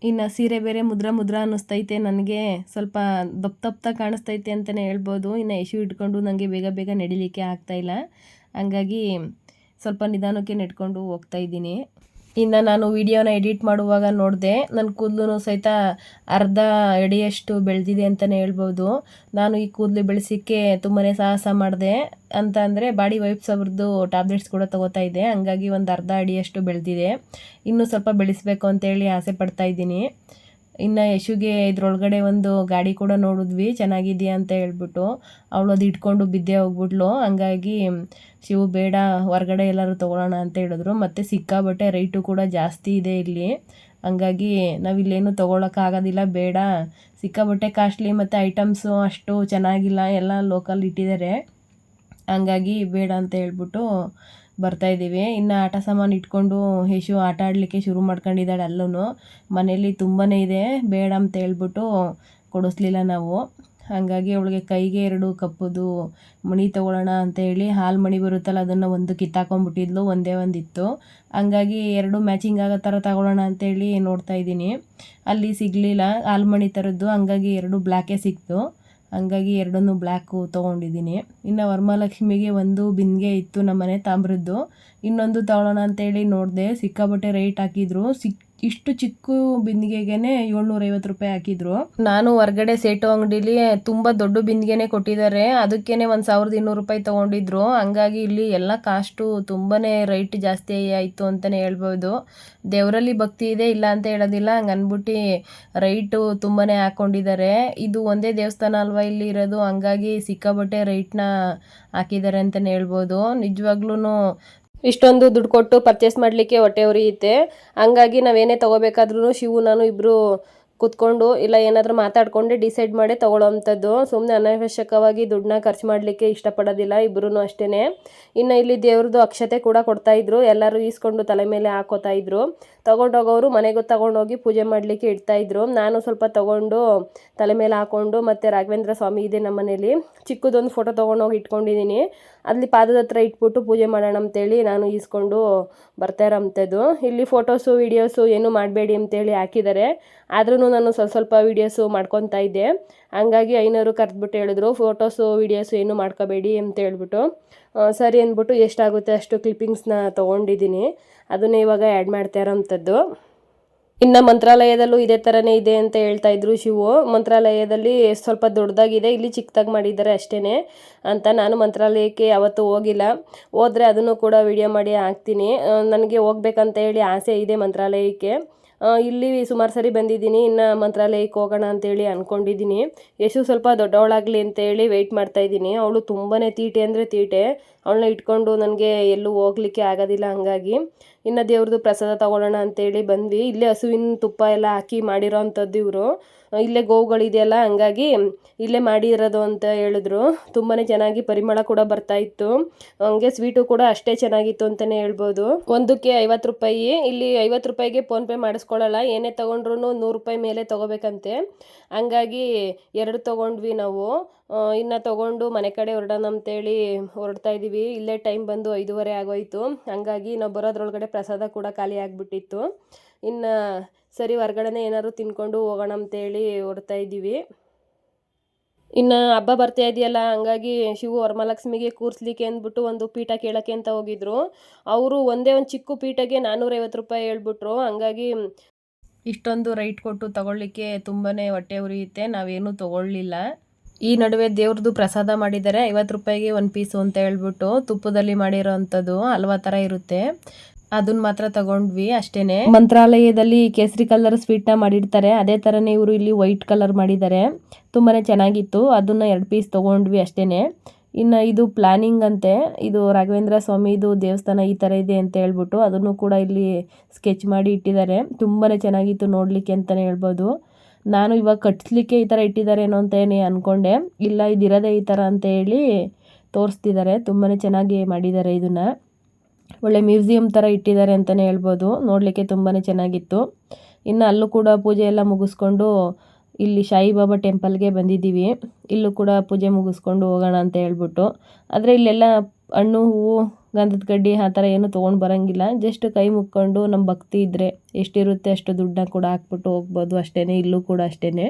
ಇನ್ನು ಸೀರೆ ಬೇರೆ ಮುದ್ರ ಮುದ್ರ ಅನ್ನಿಸ್ತೈತೆ, ನನಗೆ ಸ್ವಲ್ಪ ದಪ್ಪ ದಪ್ಪ ಕಾಣಿಸ್ತೈತೆ ಅಂತಲೇ ಹೇಳ್ಬೋದು. ಇನ್ನು ಯಶು ಇಟ್ಕೊಂಡು ನನಗೆ ಬೇಗ ಬೇಗ ನಡಿಲಿಕ್ಕೆ ಆಗ್ತಾಯಿಲ್ಲ ಹಂಗಾಗಿ ಸ್ವಲ್ಪ ನಿಧಾನಕ್ಕೆ ನೆಟ್ಕೊಂಡು ಹೋಗ್ತಾ ಇದ್ದೀನಿ. ಇನ್ನು ನಾನು ವಿಡಿಯೋನ ಎಡಿಟ್ ಮಾಡುವಾಗ ನೋಡಿದೆ. ನನ್ನ ಕೂದಲು ಸಹಿತ ಅರ್ಧ ಅಡಿಯಷ್ಟು ಬೆಳೆದಿದೆ ಅಂತಲೇ ಹೇಳ್ಬೋದು. ನಾನು ಈ ಕೂದಲು ಬೆಳೆಸೋಕ್ಕೆ ತುಂಬಾ ಸಾಹಸ ಮಾಡಿದೆ. ಅಂತ ಅಂದರೆ ಬಾಡಿ ವೈಪ್ಸ್ ಅವ್ರದ್ದು ಟ್ಯಾಬ್ಲೆಟ್ಸ್ ಕೂಡ ತೊಗೋತಾ ಇದ್ದೆ. ಹಂಗಾಗಿ ಒಂದು ಅರ್ಧ ಅಡಿಯಷ್ಟು ಬೆಳೆದಿದೆ. ಇನ್ನೂ ಸ್ವಲ್ಪ ಬೆಳೆಸಬೇಕು ಅಂತೇಳಿ ಆಸೆ ಪಡ್ತಾ ಇದ್ದೀನಿ. ಇನ್ನು ಯಶುಗೆ ಇದ್ರೊಳಗಡೆ ಒಂದು ಗಾಡಿ ಕೂಡ ನೋಡಿದ್ವಿ, ಚೆನ್ನಾಗಿದೆಯಾ ಅಂತ ಹೇಳ್ಬಿಟ್ಟು. ಅವಳು ಅದು ಇಟ್ಕೊಂಡು ಬಿದ್ದೆ ಹೋಗ್ಬಿಟ್ಲು. ಹಂಗಾಗಿ ಶಿವು ಬೇಡ, ಹೊರಗಡೆ ಎಲ್ಲರೂ ತೊಗೊಳೋಣ ಅಂತ ಹೇಳಿದ್ರು. ಮತ್ತು ಸಿಕ್ಕಾಬಟ್ಟೆ ರೇಟು ಕೂಡ ಜಾಸ್ತಿ ಇದೆ ಇಲ್ಲಿ. ಹಂಗಾಗಿ ನಾವಿಲ್ಲೇನು ತೊಗೊಳಕ್ಕಾಗೋದಿಲ್ಲ ಬೇಡ. ಸಿಕ್ಕಾಬಟ್ಟೆ ಕಾಸ್ಟ್ಲಿ ಮತ್ತು ಐಟಮ್ಸು ಅಷ್ಟು ಚೆನ್ನಾಗಿಲ್ಲ, ಎಲ್ಲ ಲೋಕಲ್ ಇಟ್ಟಿದ್ದಾರೆ ಹಂಗಾಗಿ ಬೇಡ ಅಂತ ಹೇಳ್ಬಿಟ್ಟು ಬರ್ತಾ ಇದ್ದೀವಿ. ಇನ್ನು ಆಟ ಸಾಮಾನು ಇಟ್ಕೊಂಡು ಯಶು ಆಟ ಆಡಲಿಕ್ಕೆ ಶುರು ಮಾಡ್ಕೊಂಡಿದ್ದಾಳೆ ಅಲ್ಲೂ ಮನೇಲಿ ತುಂಬಾ ಇದೆ. ಬೇಡ ಅಂತ ಹೇಳ್ಬಿಟ್ಟು ಕೊಡಿಸ್ಲಿಲ್ಲ ನಾವು. ಹಾಗಾಗಿ ಅವಳಿಗೆ ಕೈಗೆ ಎರಡು ಕಪ್ಪುದು ಮಣಿ ತೊಗೊಳ್ಳೋಣ ಅಂತ ಹೇಳಿ ಹಾಲು ಮಣಿ ಬರುತ್ತಲ್ಲ ಅದನ್ನು ಒಂದು ಕಿತ್ತಾಕೊಂಡ್ಬಿಟ್ಟಿದ್ಲು, ಒಂದೇ ಒಂದಿತ್ತು. ಹಂಗಾಗಿ ಎರಡು ಮ್ಯಾಚಿಂಗ್ ಆಗೋ ಥರ ತಗೊಳ್ಳೋಣ ಅಂತೇಳಿ ನೋಡ್ತಾ ಇದ್ದೀನಿ. ಅಲ್ಲಿ ಸಿಗಲಿಲ್ಲ. ಹಾಲು ಮಣಿ ಥರದ್ದು ಹಂಗಾಗಿ ಎರಡು ಬ್ಲ್ಯಾಕೇ ಸಿಕ್ತು. ಹಂಗಾಗಿ ಎರಡನ್ನೂ ಬ್ಲ್ಯಾಕು ತೊಗೊಂಡಿದ್ದೀನಿ. ಇನ್ನು ವರಮಹಾಲಕ್ಷ್ಮಿಗೆ ಒಂದು ಬಿಂದಿಗೆ ಇತ್ತು ನಮ್ಮನೆ ತಾಮ್ರದ್ದು. ಇನ್ನೊಂದು ತೊಗೊಳ್ಳೋಣ ಅಂತೇಳಿ ನೋಡಿದೆ ಸಿಕ್ಕಾಬಟ್ಟೆ ರೇಟ್ ಹಾಕಿದ್ರು. ಸಿಕ್ ಇಷ್ಟು ಚಿಕ್ಕ ಬಿಂದಿಗೆಗೆನೆ ಏಳ್ನೂರೈವತ್ತು ರೂಪಾಯಿ ಹಾಕಿದ್ರು. ನಾನು ಹೊರಗಡೆ ಸೇಟು ಅಂಗಡಿಲಿ ತುಂಬ ದೊಡ್ಡ ಬಿಂದಿಗೆನೆ ಕೊಟ್ಟಿದ್ದಾರೆ. ಅದಕ್ಕೇನೆ ಒಂದು ಸಾವಿರದ ಇನ್ನೂರು ರೂಪಾಯಿ ತಗೊಂಡಿದ್ರು. ಹಂಗಾಗಿ ಇಲ್ಲಿ ಎಲ್ಲ ಕಾಸ್ಟು ತುಂಬಾ ರೈಟ್ ಜಾಸ್ತಿ ಆಯಿತು ಅಂತಲೇ ಹೇಳ್ಬೋದು. ದೇವರಲ್ಲಿ ಭಕ್ತಿ ಇದೆ, ಇಲ್ಲ ಅಂತ ಹೇಳೋದಿಲ್ಲ. ಹಂಗೆ ಅಂದ್ಬಿಟ್ಟು ರೈಟು ತುಂಬಾ ಹಾಕ್ಕೊಂಡಿದ್ದಾರೆ ಇದು ಒಂದೇ ದೇವಸ್ಥಾನ ಅಲ್ವಾ ಇಲ್ಲಿ ಇರೋದು? ಹಂಗಾಗಿ ಸಿಕ್ಕಾಬಟ್ಟೆ ರೈಟ್ನ ಹಾಕಿದ್ದಾರೆ ಅಂತಲೇ ಹೇಳ್ಬೋದು. ನಿಜವಾಗ್ಲೂ ಇಷ್ಟೊಂದು ದುಡ್ಡು ಕೊಟ್ಟು ಪರ್ಚೇಸ್ ಮಾಡಲಿಕ್ಕೆ ಹೊಟ್ಟೆ ಉರಿಯುತ್ತೆ ಹಂಗಾಗಿ ನಾವೇನೇ ತೊಗೋಬೇಕಾದ್ರೂ ಶಿವು, ನಾನು ಇಬ್ಬರು ಕೂತ್ಕೊಂಡು ಇಲ್ಲ ಏನಾದರೂ ಮಾತಾಡ್ಕೊಂಡೆ ಡಿಸೈಡ್ ಮಾಡಿ ತೊಗೊಳ್ಳೋವಂಥದ್ದು ಸುಮ್ಮನೆ ಅನವಶ್ಯಕವಾಗಿ ದುಡ್ಡನ್ನ ಖರ್ಚು ಮಾಡಲಿಕ್ಕೆ ಇಷ್ಟಪಡೋದಿಲ್ಲ ಇಬ್ಬರೂ ಅಷ್ಟೇ ಇನ್ನು ಇಲ್ಲಿ ದೇವ್ರದ್ದು ಅಕ್ಷತೆ ಕೂಡ ಕೊಡ್ತಾಯಿದ್ರು ಎಲ್ಲರೂ ಈಸ್ಕೊಂಡು ತಲೆ ಮೇಲೆ ಹಾಕೋತಾ ಇದ್ರು. ತೊಗೊಂಡೋಗೋರು ಮನೆಗೂ ತಗೊಂಡೋಗಿ ಪೂಜೆ ಮಾಡಲಿಕ್ಕೆ ಇಡ್ತಾಯಿದ್ರು ನಾನು ಸ್ವಲ್ಪ ತಗೊಂಡು ತಲೆ ಮೇಲೆ ಹಾಕ್ಕೊಂಡು ಮತ್ತು ರಾಘವೇಂದ್ರ ಸ್ವಾಮಿ ಇದೆ ನಮ್ಮ ಮನೇಲಿ. ಚಿಕ್ಕದೊಂದು ಫೋಟೋ ತೊಗೊಂಡೋಗಿ ಇಟ್ಕೊಂಡಿದ್ದೀನಿ ಅಲ್ಲಿ ಪಾದದ ಹತ್ರ ಇಟ್ಬಿಟ್ಟು ಪೂಜೆ ಮಾಡೋಣ ಅಂತೇಳಿ ನಾನು ಈಸ್ಕೊಂಡು ಬರ್ತಾ ಇರೋಂಥದ್ದು ಇಲ್ಲಿ ಫೋಟೋಸು ವೀಡಿಯೋಸು ಏನೂ ಮಾಡಬೇಡಿ ಅಂತೇಳಿ ಹಾಕಿದ್ದಾರೆ. ಆದ್ರೂ ನಾನು ಸ್ವಲ್ಪ ಸ್ವಲ್ಪ ವೀಡಿಯೋಸು ಮಾಡ್ಕೊತಾ ಇದ್ದೆ. ಹಂಗಾಗಿ ಐನೂರು ಕರೆದ್ಬಿಟ್ಟು ಹೇಳಿದ್ರು ಫೋಟೋಸು ವೀಡಿಯೋಸು ಏನು ಮಾಡ್ಕೋಬೇಡಿ ಅಂತ ಹೇಳ್ಬಿಟ್ಟು. ಸರಿ ಅಂದ್ಬಿಟ್ಟು ಎಷ್ಟಾಗುತ್ತೆ ಅಷ್ಟು ಕ್ಲಿಪ್ಪಿಂಗ್ಸ್ನ ತೊಗೊಂಡಿದ್ದೀನಿ. ಅದನ್ನೇ ಇವಾಗ ಆ್ಯಡ್ ಮಾಡ್ತಾ ಇರೋಂಥದ್ದು. ಇನ್ನು ಮಂತ್ರಾಲಯದಲ್ಲೂ ಇದೇ ಥರನೇ ಇದೆ ಅಂತ ಹೇಳ್ತಾ ಇದ್ರು ಶಿವು. ಮಂತ್ರಾಲಯದಲ್ಲಿ ಸ್ವಲ್ಪ ದೊಡ್ಡದಾಗಿದೆ, ಇಲ್ಲಿ ಚಿಕ್ಕದಾಗಿ ಮಾಡಿದ್ದಾರೆ ಅಷ್ಟೇ ಅಂತ ನಾನು ಮಂತ್ರಾಲಯಕ್ಕೆ ಯಾವತ್ತೂ ಹೋಗಿಲ್ಲ. ಹೋದರೆ ಅದನ್ನು ಕೂಡ ವಿಡಿಯೋ ಮಾಡಿ ಹಾಕ್ತೀನಿ. ನನಗೆ ಹೋಗ್ಬೇಕಂತ ಹೇಳಿ ಆಸೆ ಇದೆ ಮಂತ್ರಾಲಯಕ್ಕೆ. ಇಲ್ಲಿ ಸುಮಾರು ಸರಿ ಬಂದಿದ್ದೀನಿ. ಇನ್ನು ಮಂತ್ರಾಲಯಕ್ಕೆ ಹೋಗೋಣ ಅಂತೇಳಿ ಅಂದ್ಕೊಂಡಿದ್ದೀನಿ ಯಶು ಸ್ವಲ್ಪ ದೊಡ್ಡವಳಾಗಲಿ ಅಂತೇಳಿ ವೆಯ್ಟ್ ಮಾಡ್ತಾ ಇದ್ದೀನಿ. ಅವಳು ತುಂಬಾ ತೀಟೆ ಅಂದರೆ ತೀಟೆ. ಅವಳನ್ನ ಇಟ್ಕೊಂಡು ನನಗೆ ಎಲ್ಲೂ ಹೋಗ್ಲಿಕ್ಕೆ ಆಗೋದಿಲ್ಲ ಹಂಗಾಗಿ. ಇನ್ನು ದೇವ್ರದ್ದು ಪ್ರಸಾದ ತಗೊಳ್ಳೋಣ ಅಂತೇಳಿ ಬಂದ್ವಿ. ಇಲ್ಲೇ ಹಸುವಿನ ತುಪ್ಪ ಎಲ್ಲ ಹಾಕಿ ಮಾಡಿರೋ ಅಂಥದ್ದು ಇವರು. ಇಲ್ಲೇ ಗೋವುಗಳಿದೆಯಲ್ಲ ಹಂಗಾಗಿ ಇಲ್ಲೇ ಮಾಡಿರೋದು ಅಂತ ಹೇಳಿದ್ರು. ತುಂಬಾ ಚೆನ್ನಾಗಿ ಪರಿಮಳ ಕೂಡ ಬರ್ತಾ ಇತ್ತು. ಹಂಗೆ ಸ್ವೀಟು ಕೂಡ ಅಷ್ಟೇ ಚೆನ್ನಾಗಿತ್ತು ಅಂತಲೇ ಹೇಳ್ಬೋದು. ಒಂದಕ್ಕೆ ಐವತ್ತು ರೂಪಾಯಿ, ಇಲ್ಲಿ ಐವತ್ತು ರೂಪಾಯಿಗೆ ಫೋನ್ಪೇ ಮಾಡಿಸ್ಕೊಳ್ಳಲ್ಲ, ಏನೇ ತೊಗೊಂಡ್ರು ನೂರು ರೂಪಾಯಿ ಮೇಲೆ ತೊಗೋಬೇಕಂತೆ. ಹಂಗಾಗಿ ಎರಡು ತೊಗೊಂಡ್ವಿ ನಾವು. ಇನ್ನು ತೊಗೊಂಡು ಮನೆ ಕಡೆ ಹೊರಡೋಣ ಅಂತೇಳಿ ಹೊರಡ್ತಾ ಇದ್ದೀವಿ ಇಲ್ಲೇ ಟೈಮ್ ಬಂದು ಐದೂವರೆ ಆಗೋಯ್ತು. ಹಂಗಾಗಿ ನಾವು ಬರೋದ್ರೊಳಗಡೆ ಪ್ರಸಾದ ಕೂಡ ಖಾಲಿ ಆಗಿಬಿಟ್ಟಿತ್ತು. ಇನ್ನು ಸರಿ, ಹೊರ್ಗಡೆನೇ ಏನಾದ್ರು ತಿನ್ಕೊಂಡು ಹೋಗೋಣ ಅಂತೇಳಿ ಹೊರ್ತಾ ಇದ್ದೀವಿ. ಇನ್ನು ಹಬ್ಬ ಬರ್ತಾ ಇದೆಯಲ್ಲ, ಹಂಗಾಗಿ ಶಿವು ವರಮಹಾಲಕ್ಷ್ಮಿಗೆ ಕೂರಿಸ್ಲಿಕ್ಕೆ ಅಂದ್ಬಿಟ್ಟು ಒಂದು ಪೀಠ ಕೇಳೋಕ್ಕೆ ಅಂತ ಹೋಗಿದ್ರು. ಅವರು ಒಂದೇ ಒಂದು ಚಿಕ್ಕ ಪೀಠಗೆ ನಾನ್ನೂರೈವತ್ತು ರೂಪಾಯಿ ಹೇಳ್ಬಿಟ್ರು. ಹಂಗಾಗಿ ಇಷ್ಟೊಂದು ರೈಟ್ ಕೊಟ್ಟು ತಗೊಳ್ಳಿಕ್ಕೆ ತುಂಬಾ ಹೊಟ್ಟೆ ಉರಿಯುತ್ತೆ, ನಾವೇನು ತಗೊಳ್ಳಿಲ್ಲ. ಈ ನಡುವೆ ದೇವ್ರದ್ದು ಪ್ರಸಾದ ಮಾಡಿದ್ದಾರೆ, ಐವತ್ತು ರೂಪಾಯಿಗೆ ಒಂದು ಪೀಸು ಅಂತ ಹೇಳ್ಬಿಟ್ಟು ತುಪ್ಪದಲ್ಲಿ ಮಾಡಿರೋ ಅಂಥದ್ದು ಹಲ್ವಾ ಥರ ಇರುತ್ತೆ. ಅದನ್ನ ಮಾತ್ರ ತಗೊಂಡ್ವಿ ಅಷ್ಟೇನೆ. ಮಂತ್ರಾಲಯದಲ್ಲಿ ಕೇಸರಿ ಕಲರ್ ಸ್ವೀಟ್ನ ಮಾಡಿರ್ತಾರೆ ಅದೇ ಥರನೇ ಇವರು ಇಲ್ಲಿ ವೈಟ್ ಕಲರ್ ಮಾಡಿದ್ದಾರೆ. ತುಂಬಾ ಚೆನ್ನಾಗಿತ್ತು. ಅದನ್ನ ಎರಡು ಪೀಸ್ ತೊಗೊಂಡ್ವಿ ಅಷ್ಟೇನೆ. ಇನ್ನು ಇದು ಪ್ಲಾನಿಂಗ್ ಅಂತೆ. ಇದು ರಾಘವೇಂದ್ರ ಸ್ವಾಮಿದು ದೇವಸ್ಥಾನ ಈ ಥರ ಇದೆ ಅಂತ ಹೇಳ್ಬಿಟ್ಟು ಅದನ್ನು ಕೂಡ ಇಲ್ಲಿ ಸ್ಕೆಚ್ ಮಾಡಿ ಇಟ್ಟಿದ್ದಾರೆ. ತುಂಬಾ ಚೆನ್ನಾಗಿತ್ತು ನೋಡಲಿಕ್ಕೆ ಅಂತಲೇ ಹೇಳ್ಬೋದು. ನಾನು ಇವಾಗ ಕಟ್ಸ್ಲಿಕ್ಕೆ ಈ ಥರ ಇಟ್ಟಿದ್ದಾರೇನೋ ಅಂತೇನೆ ಅಂದ್ಕೊಂಡೆ ಇಲ್ಲ ಇದಿರೋದೇ ಈ ಥರ ಅಂತ ಹೇಳಿ ತೋರಿಸ್ತಿದ್ದಾರೆ. ತುಂಬಾ ಚೆನ್ನಾಗಿ ಮಾಡಿದ್ದಾರೆ ಇದನ್ನು. ಒಳ್ಳೆ ಮ್ಯೂಸಿಯಂ ಥರ ಇಟ್ಟಿದ್ದಾರೆ ಅಂತಲೇ ಹೇಳ್ಬೋದು. ನೋಡಲಿಕ್ಕೆ ತುಂಬಾ ಚೆನ್ನಾಗಿತ್ತು. ಇನ್ನು ಅಲ್ಲೂ ಕೂಡ ಪೂಜೆ ಎಲ್ಲ ಮುಗಿಸ್ಕೊಂಡು ಇಲ್ಲಿ ಸಾಯಿಬಾಬಾ ಟೆಂಪಲ್ಗೆ ಬಂದಿದ್ದೀವಿ. ಇಲ್ಲೂ ಕೂಡ ಪೂಜೆ ಮುಗಿಸ್ಕೊಂಡು ಹೋಗೋಣ ಅಂತ ಹೇಳ್ಬಿಟ್ಟು. ಆದರೆ ಇಲ್ಲೆಲ್ಲ ಹಣ್ಣು, ಹೂವು, ಗಂಧದ ಕಡ್ಡಿ ಆ ಥರ ಏನು ತೊಗೊಂಡು ಬರೋಂಗಿಲ್ಲ. ಜಸ್ಟ್ ಕೈ ಮುಕ್ಕೊಂಡು ನಮ್ಮ ಭಕ್ತಿ ಇದ್ದರೆ ಎಷ್ಟಿರುತ್ತೆ ಅಷ್ಟು ದುಡ್ಡನ್ನ ಕೂಡ ಹಾಕ್ಬಿಟ್ಟು ಹೋಗ್ಬೋದು ಅಷ್ಟೇ ಇಲ್ಲೂ ಕೂಡ ಅಷ್ಟೇ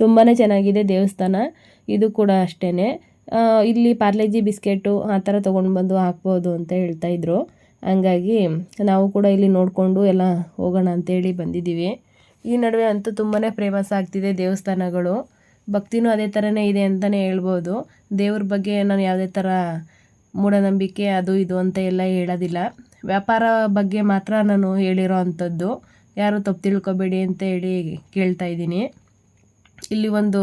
ತುಂಬಾ ಚೆನ್ನಾಗಿದೆ ದೇವಸ್ಥಾನ. ಇದು ಕೂಡ ಅಷ್ಟೇ ಇಲ್ಲಿ ಪಾರ್ಲೇಜಿ ಬಿಸ್ಕೆಟು ಆ ಥರ ತೊಗೊಂಡು ಬಂದು ಹಾಕ್ಬೋದು ಅಂತ ಹೇಳ್ತಾ ಇದ್ರು. ಹಂಗಾಗಿ ನಾವು ಕೂಡ ಇಲ್ಲಿ ನೋಡಿಕೊಂಡು ಎಲ್ಲ ಹೋಗೋಣ ಅಂತೇಳಿ ಬಂದಿದ್ದೀವಿ. ಈ ನಡುವೆ ಅಂತೂ ತುಂಬಾ ಫೇಮಸ್ ಆಗ್ತಿದೆ ದೇವಸ್ಥಾನಗಳು. ಭಕ್ತಿನೂ ಅದೇ ಥರನೇ ಇದೆ ಅಂತಲೇ ಹೇಳ್ಬೋದು. ದೇವ್ರ ಬಗ್ಗೆ ನಾನು ಯಾವುದೇ ಥರ ಮೂಢನಂಬಿಕೆ ಅದು ಇದು ಅಂತ ಎಲ್ಲ ಹೇಳೋದಿಲ್ಲ. ವ್ಯಾಪಾರ ಬಗ್ಗೆ ಮಾತ್ರ ನಾನು ಹೇಳಿರೋ ಅಂಥದ್ದು. ಯಾರು ತಪ್ಪು ತಿಳ್ಕೊಬೇಡಿ ಅಂತ ಹೇಳಿ ಕೇಳ್ತಾ ಇದ್ದೀನಿ. ಇಲ್ಲಿ ಒಂದು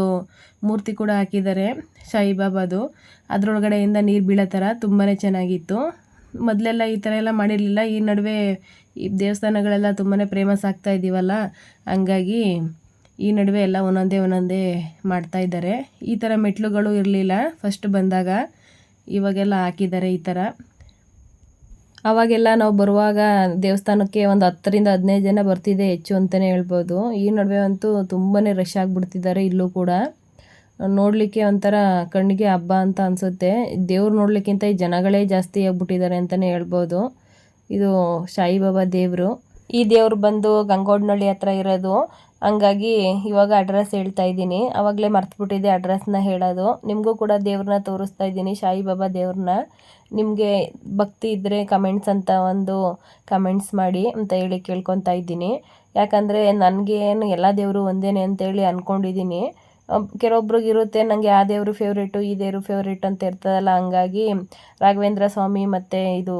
ಮೂರ್ತಿ ಕೂಡ ಹಾಕಿದ್ದಾರೆ. ಸಾಯಿಬಾಬಾದು ಅದರೊಳಗಡೆಯಿಂದ ನೀರು ಬೀಳೋ ಥರ ತುಂಬಾ ಚೆನ್ನಾಗಿತ್ತು. ಮೊದಲೆಲ್ಲ ಈ ಥರ ಎಲ್ಲ ಮಾಡಿರಲಿಲ್ಲ. ಈ ನಡುವೆ ಈ ದೇವಸ್ಥಾನಗಳೆಲ್ಲ ತುಂಬಾ ಪ್ರೇಮಸ್ ಆಗ್ತಾ ಇದ್ದೀವಲ್ಲ ಹಂಗಾಗಿ ಈ ನಡುವೆ ಎಲ್ಲ ಒಂದೊಂದೇ ಒಂದೊಂದೇ ಮಾಡ್ತಾ ಇದ್ದಾರೆ. ಈ ಥರ ಮೆಟ್ಲುಗಳು ಇರಲಿಲ್ಲ ಫಸ್ಟ್ ಬಂದಾಗ. ಇವಾಗೆಲ್ಲ ಹಾಕಿದ್ದಾರೆ ಈ ಥರ ಅವಾಗೆಲ್ಲ ನಾವು ಬರುವಾಗ ದೇವಸ್ಥಾನಕ್ಕೆ ಒಂದು ಹತ್ತರಿಂದ ಹದಿನೈದು ಜನ ಬರ್ತಿದೆ ಹೆಚ್ಚು ಅಂತಲೇ ಹೇಳ್ಬೋದು. ಈ ನಡುವೆ ಅಂತೂ ತುಂಬಾ ರಶ್ ಆಗಿಬಿಡ್ತಿದ್ದಾರೆ ಇಲ್ಲೂ ಕೂಡ. ನೋಡಲಿಕ್ಕೆ ಒಂಥರ ಕಣ್ಣಿಗೆ ಹಬ್ಬ ಅಂತ ಅನಿಸುತ್ತೆ. ದೇವ್ರು ನೋಡಲಿಕ್ಕಿಂತ ಈ ಜನಗಳೇ ಜಾಸ್ತಿ ಆಗ್ಬಿಟ್ಟಿದ್ದಾರೆ ಅಂತಲೇ ಹೇಳ್ಬೋದು. ಇದು ಸಾಯಿಬಾಬಾ ದೇವರು. ಈ ದೇವ್ರು ಬಂದು ಗಂಗೋಡ್ನಳ್ಳಿ ಹತ್ರ ಇರೋದು. ಹಂಗಾಗಿ ಇವಾಗ ಅಡ್ರೆಸ್ ಹೇಳ್ತಾ ಇದ್ದೀನಿ. ಆವಾಗಲೇ ಮರ್ತುಬಿಟ್ಟಿದ್ದೆ ಅಡ್ರೆಸ್ನ ಹೇಳೋದು. ನಿಮಗೂ ಕೂಡ ದೇವ್ರನ್ನ ತೋರಿಸ್ತಾ ಇದ್ದೀನಿ, ಸಾಯಿಬಾಬಾ ದೇವ್ರನ್ನ ನಿಮಗೆ ಭಕ್ತಿ ಇದ್ದರೆ ಕಮೆಂಟ್ಸ್ ಅಂತ ಒಂದು ಕಮೆಂಟ್ಸ್ ಮಾಡಿ ಅಂತ ಹೇಳಿ ಕೇಳ್ಕೊತಾ ಇದ್ದೀನಿ. ಯಾಕಂದರೆ ನನಗೇನು ಎಲ್ಲ ದೇವರು ಒಂದೇನೆ ಅಂತೇಳಿ ಅಂದ್ಕೊಂಡಿದ್ದೀನಿ ಕೆಲವೊಬ್ರಿಗೆ ಇರುತ್ತೆ ನನಗೆ ಆ ದೇವರು ಫೇವ್ರೇಟು ಈ ದೇವರು ಫೇವ್ರೇಟ್ ಅಂತ ಇರ್ತದಲ್ಲ, ಹಂಗಾಗಿ ರಾಘವೇಂದ್ರ ಸ್ವಾಮಿ ಮತ್ತು ಇದು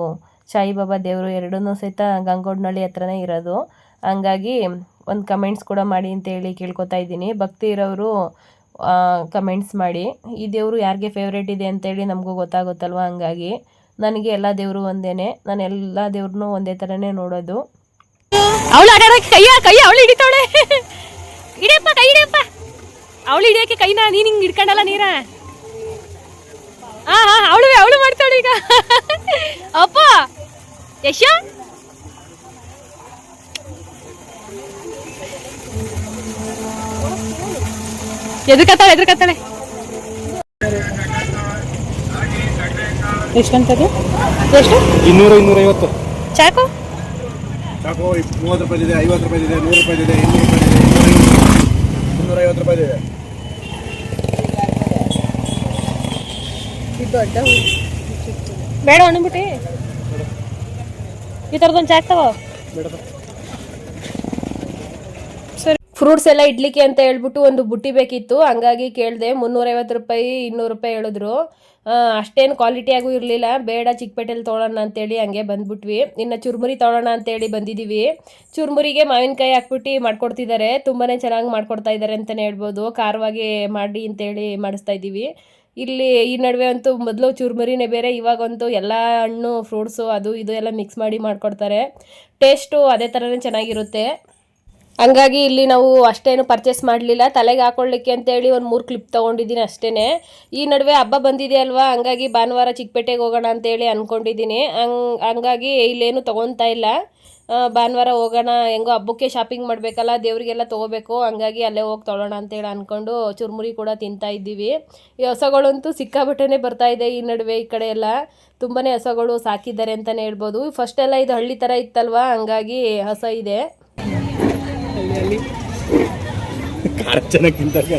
ಸಾಯಿಬಾಬಾ ದೇವರು ಎರಡೂ ಸಹಿತ ಗಂಗೋಡ್ನಳ್ಳಿ ಹತ್ರನೇ ಇರೋದು. ಹಂಗಾಗಿ ಒಂದು ಕಮೆಂಟ್ಸ್ ಕೂಡ ಮಾಡಿ ಅಂತೇಳಿ ಕೇಳ್ಕೊತಾ ಇದ್ದೀನಿ. ಭಕ್ತಿ ಇರೋರು ಕಮೆಂಟ್ಸ್ ಮಾಡಿ, ಈ ದೇವರು ಯಾರಿಗೆ ಫೇವ್ರೇಟ್ ಇದೆ ಅಂತೇಳಿ ನಮಗೂ ಗೊತ್ತಾಗುತ್ತಲ್ವ ಹಂಗಾಗಿ. ನನಗೆ ಎಲ್ಲ ದೇವರು ಒಂದೇನೆ. ನಾನು ಎಲ್ಲ ದೇವ್ರನ್ನೂ ಒಂದೇ ಥರನೇ ನೋಡೋದು. ಅವಳು ಕೈಯ ಕೈ ಅವಳು ಹಿಡಿತಾವಳೆ ಹಿಡಿಯಪ್ಪ, ಕೈ ಹಿಡಿಯಪ್ಪ. ಅವಳು ಹಿಡಿಯೋಕೆ ಕೈನ ನೀನು ಹಿಂಗೆ ಹಿಡ್ಕೊಂಡಲ್ಲ ನೀರ ಹಾಂ ಹಾಂ ಅವಳು ಅವಳು ಮಾಡ್ತಾಳೆ ಈಗ. ಅಪ್ಪ ಯಶ ಎದುರ್ಕತ್ತಾಳೆ ಎದುರ್ಕತ್ತಾಳೆ. ಎಷ್ಟಂತದ್ದು ಎಷ್ಟು? ಇನ್ನೂರು ಇನ್ನೂರೈವತ್ತು. ಚಾಕು? ಚಾಕು ಮೂವತ್ತು ರೂಪಾಯಿ ಇದೆ ಐವತ್ತು ರೂಪಾಯಿ ಇದೆ ನೂರು ರೂಪಾಯಿ ಇದೆ ಇನ್ನೂರು ರೂಪಾಯಿ ಇದೆ ಇನ್ನೂರೈವತ್ತು. ರೂಪಾಯಿ ಇದೆ. ಇದು ದೊಡ್ಡ ಈ ಬೇಡ ಒಂದು ಈ ಥರದೊಂದು ಚಾಕ್ತವ ಫ್ರೂಟ್ಸ್ ಎಲ್ಲ ಇಡ್ಲಿಕ್ಕೆ ಅಂತ ಹೇಳ್ಬಿಟ್ಟು ಒಂದು ಬುಟ್ಟಿ ಬೇಕಿತ್ತು. ಹಂಗಾಗಿ ಕೇಳಿದೆ, ಮುನ್ನೂರೈವತ್ತು ರೂಪಾಯಿ, ಇನ್ನೂರು ರೂಪಾಯಿ ಹೇಳಿದ್ರು. ಅಷ್ಟೇನು ಕ್ವಾಲಿಟಿಯಾಗೂ ಇರಲಿಲ್ಲ. ಬೇಡ, ಚಿಕ್ಕಪೇಟೆಲಿ ತೊಗೊಳೋಣ ಅಂತೇಳಿ ಹಂಗೆ ಬಂದ್ಬಿಟ್ವಿ. ಇನ್ನು ಚುರುಮುರಿ ತೊಗೊಳೋಣ ಅಂತೇಳಿ ಬಂದಿದ್ದೀವಿ ಚುರುಮುರಿಗೆ ಮಾವಿನಕಾಯಿ ಹಾಕ್ಬಿಟ್ಟು ಮಾಡ್ಕೊಡ್ತಿದ್ದಾರೆ ತುಂಬಾ ಚೆನ್ನಾಗಿ ಮಾಡ್ಕೊಡ್ತಾ ಇದ್ದಾರೆ ಅಂತಲೇ ಹೇಳ್ಬೋದು. ಖಾರವಾಗಿ ಮಾಡಿ ಅಂತೇಳಿ ಮಾಡಿಸ್ತಾ ಇದ್ದೀವಿ. ಇಲ್ಲಿ ಈ ನಡುವೆ ಅಂತೂ ಮೊದಲು ಚುರುಮುರಿನೇ ಬೇರೆ, ಇವಾಗಂತೂ ಎಲ್ಲ ಹಣ್ಣು ಫ್ರೂಟ್ಸು ಅದು ಇದು ಎಲ್ಲ ಮಿಕ್ಸ್ ಮಾಡಿ ಮಾಡಿಕೊಡ್ತಾರೆ. ಟೇಸ್ಟು ಅದೇ ಥರನೇ ಚೆನ್ನಾಗಿರುತ್ತೆ. ಹಂಗಾಗಿ ಇಲ್ಲಿ ನಾವು ಅಷ್ಟೇನು ಪರ್ಚೇಸ್ ಮಾಡಲಿಲ್ಲ. ತಲೆಗೆ ಹಾಕೊಳ್ಳಿಕ್ಕೆ ಅಂತೇಳಿ ಒಂದು ಮೂರು ಕ್ಲಿಪ್ ತೊಗೊಂಡಿದ್ದೀನಿ ಅಷ್ಟೇ ಈ ನಡುವೆ ಹಬ್ಬ ಬಂದಿದೆ ಅಲ್ವಾ? ಹಂಗಾಗಿ ಭಾನುವಾರ ಚಿಕ್ಕಪೇಟೆಗೆ ಹೋಗೋಣ ಅಂತೇಳಿ ಅಂದ್ಕೊಂಡಿದ್ದೀನಿ ಹಂಗ್, ಹಂಗಾಗಿ ಇಲ್ಲೇನು ತೊಗೊತಾ ಇಲ್ಲ. ಭಾನುವಾರ ಹೋಗೋಣ, ಹೆಂಗೋ ಹಬ್ಬಕ್ಕೆ ಶಾಪಿಂಗ್ ಮಾಡಬೇಕಲ್ಲ, ದೇವರಿಗೆಲ್ಲ ತೊಗೋಬೇಕು. ಹಂಗಾಗಿ ಅಲ್ಲೇ ಹೋಗಿ ತೊಗೊಳೋಣ ಅಂತೇಳಿ ಅಂದ್ಕೊಂಡು ಚುರುಮುರಿ ಕೂಡ ತಿಂತಾ ಇದ್ದೀವಿ. ಈ ಹೊಸಗಳಂತೂ ಸಿಕ್ಕಾಬಟ್ಟೆನೇ ಬರ್ತಾ ಇದೆ ಈ ನಡುವೆ ಈ ಕಡೆ ಎಲ್ಲ. ತುಂಬಾ ಹಸಗಳು ಸಾಕಿದ್ದಾರೆ ಅಂತಲೇ ಹೇಳ್ಬೋದು. ಫಸ್ಟ್ ಎಲ್ಲ ಇದು ಹಳ್ಳಿ ಥರ ಇತ್ತಲ್ವ? ಹಂಗಾಗಿ ಹಸ ಇದೆ. ಖಾರ ಚೆನ್ನಾಗಿ ತಿಂತಾರೆ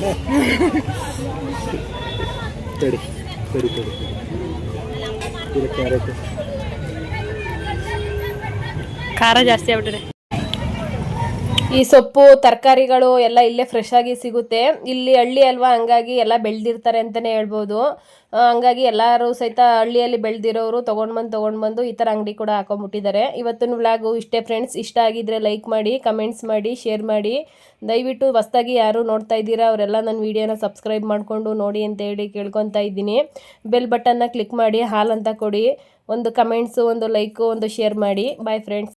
ತಡಿ ತಡಿ ಖಾರ ಜಾಸ್ತಿ ಆಗ್ಬಿಟ್ಟಿದೆ. ಈ ಸೊಪ್ಪು, ತರಕಾರಿಗಳು ಎಲ್ಲ ಇಲ್ಲೇ ಫ್ರೆಶ್ ಆಗಿ ಸಿಗುತ್ತೆ. ಇಲ್ಲಿ ಹಳ್ಳಿ ಅಲ್ವಾ, ಹಂಗಾಗಿ ಎಲ್ಲ ಬೆಳೆದಿರ್ತಾರೆ ಅಂತಲೇ ಹೇಳ್ಬೋದು. ಹಂಗಾಗಿ ಎಲ್ಲರೂ ಸಹಿತ ಹಳ್ಳಿಯಲ್ಲಿ ಬೆಳೆದಿರೋರು ತೊಗೊಂಡು ಬಂದು ತೊಗೊಂಡು ಬಂದು ಈ ಥರ ಅಂಗಡಿ ಕೂಡ ಹಾಕೊಂಬಿಟ್ಟಿದ್ದಾರೆ. ಇವತ್ತಿನ ವ್ಲಾಗು ಇಷ್ಟೇ ಫ್ರೆಂಡ್ಸ್ ಇಷ್ಟ ಆಗಿದ್ರೆ ಲೈಕ್ ಮಾಡಿ ಕಮೆಂಟ್ಸ್ ಮಾಡಿ ಶೇರ್ ಮಾಡಿ. ದಯವಿಟ್ಟು ಹೊಸ್ದಾಗಿ ಯಾರು ನೋಡ್ತಾ ಇದ್ದೀರಾ, ಅವರೆಲ್ಲ ನನ್ನ ವಿಡಿಯೋನ ಸಬ್ಸ್ಕ್ರೈಬ್ ಮಾಡಿಕೊಂಡು ನೋಡಿ ಅಂತ ಹೇಳಿ ಕೇಳ್ಕೊತಾ ಇದ್ದೀನಿ. ಬೆಲ್ ಬಟನ್ನ ಕ್ಲಿಕ್ ಮಾಡಿ, ಹಾಲ್ ಅಂತ ಕೊಡಿ. ಒಂದು ಕಮೆಂಟ್ಸು ಒಂದು ಲೈಕು ಒಂದು ಶೇರ್ ಮಾಡಿ. Bye friends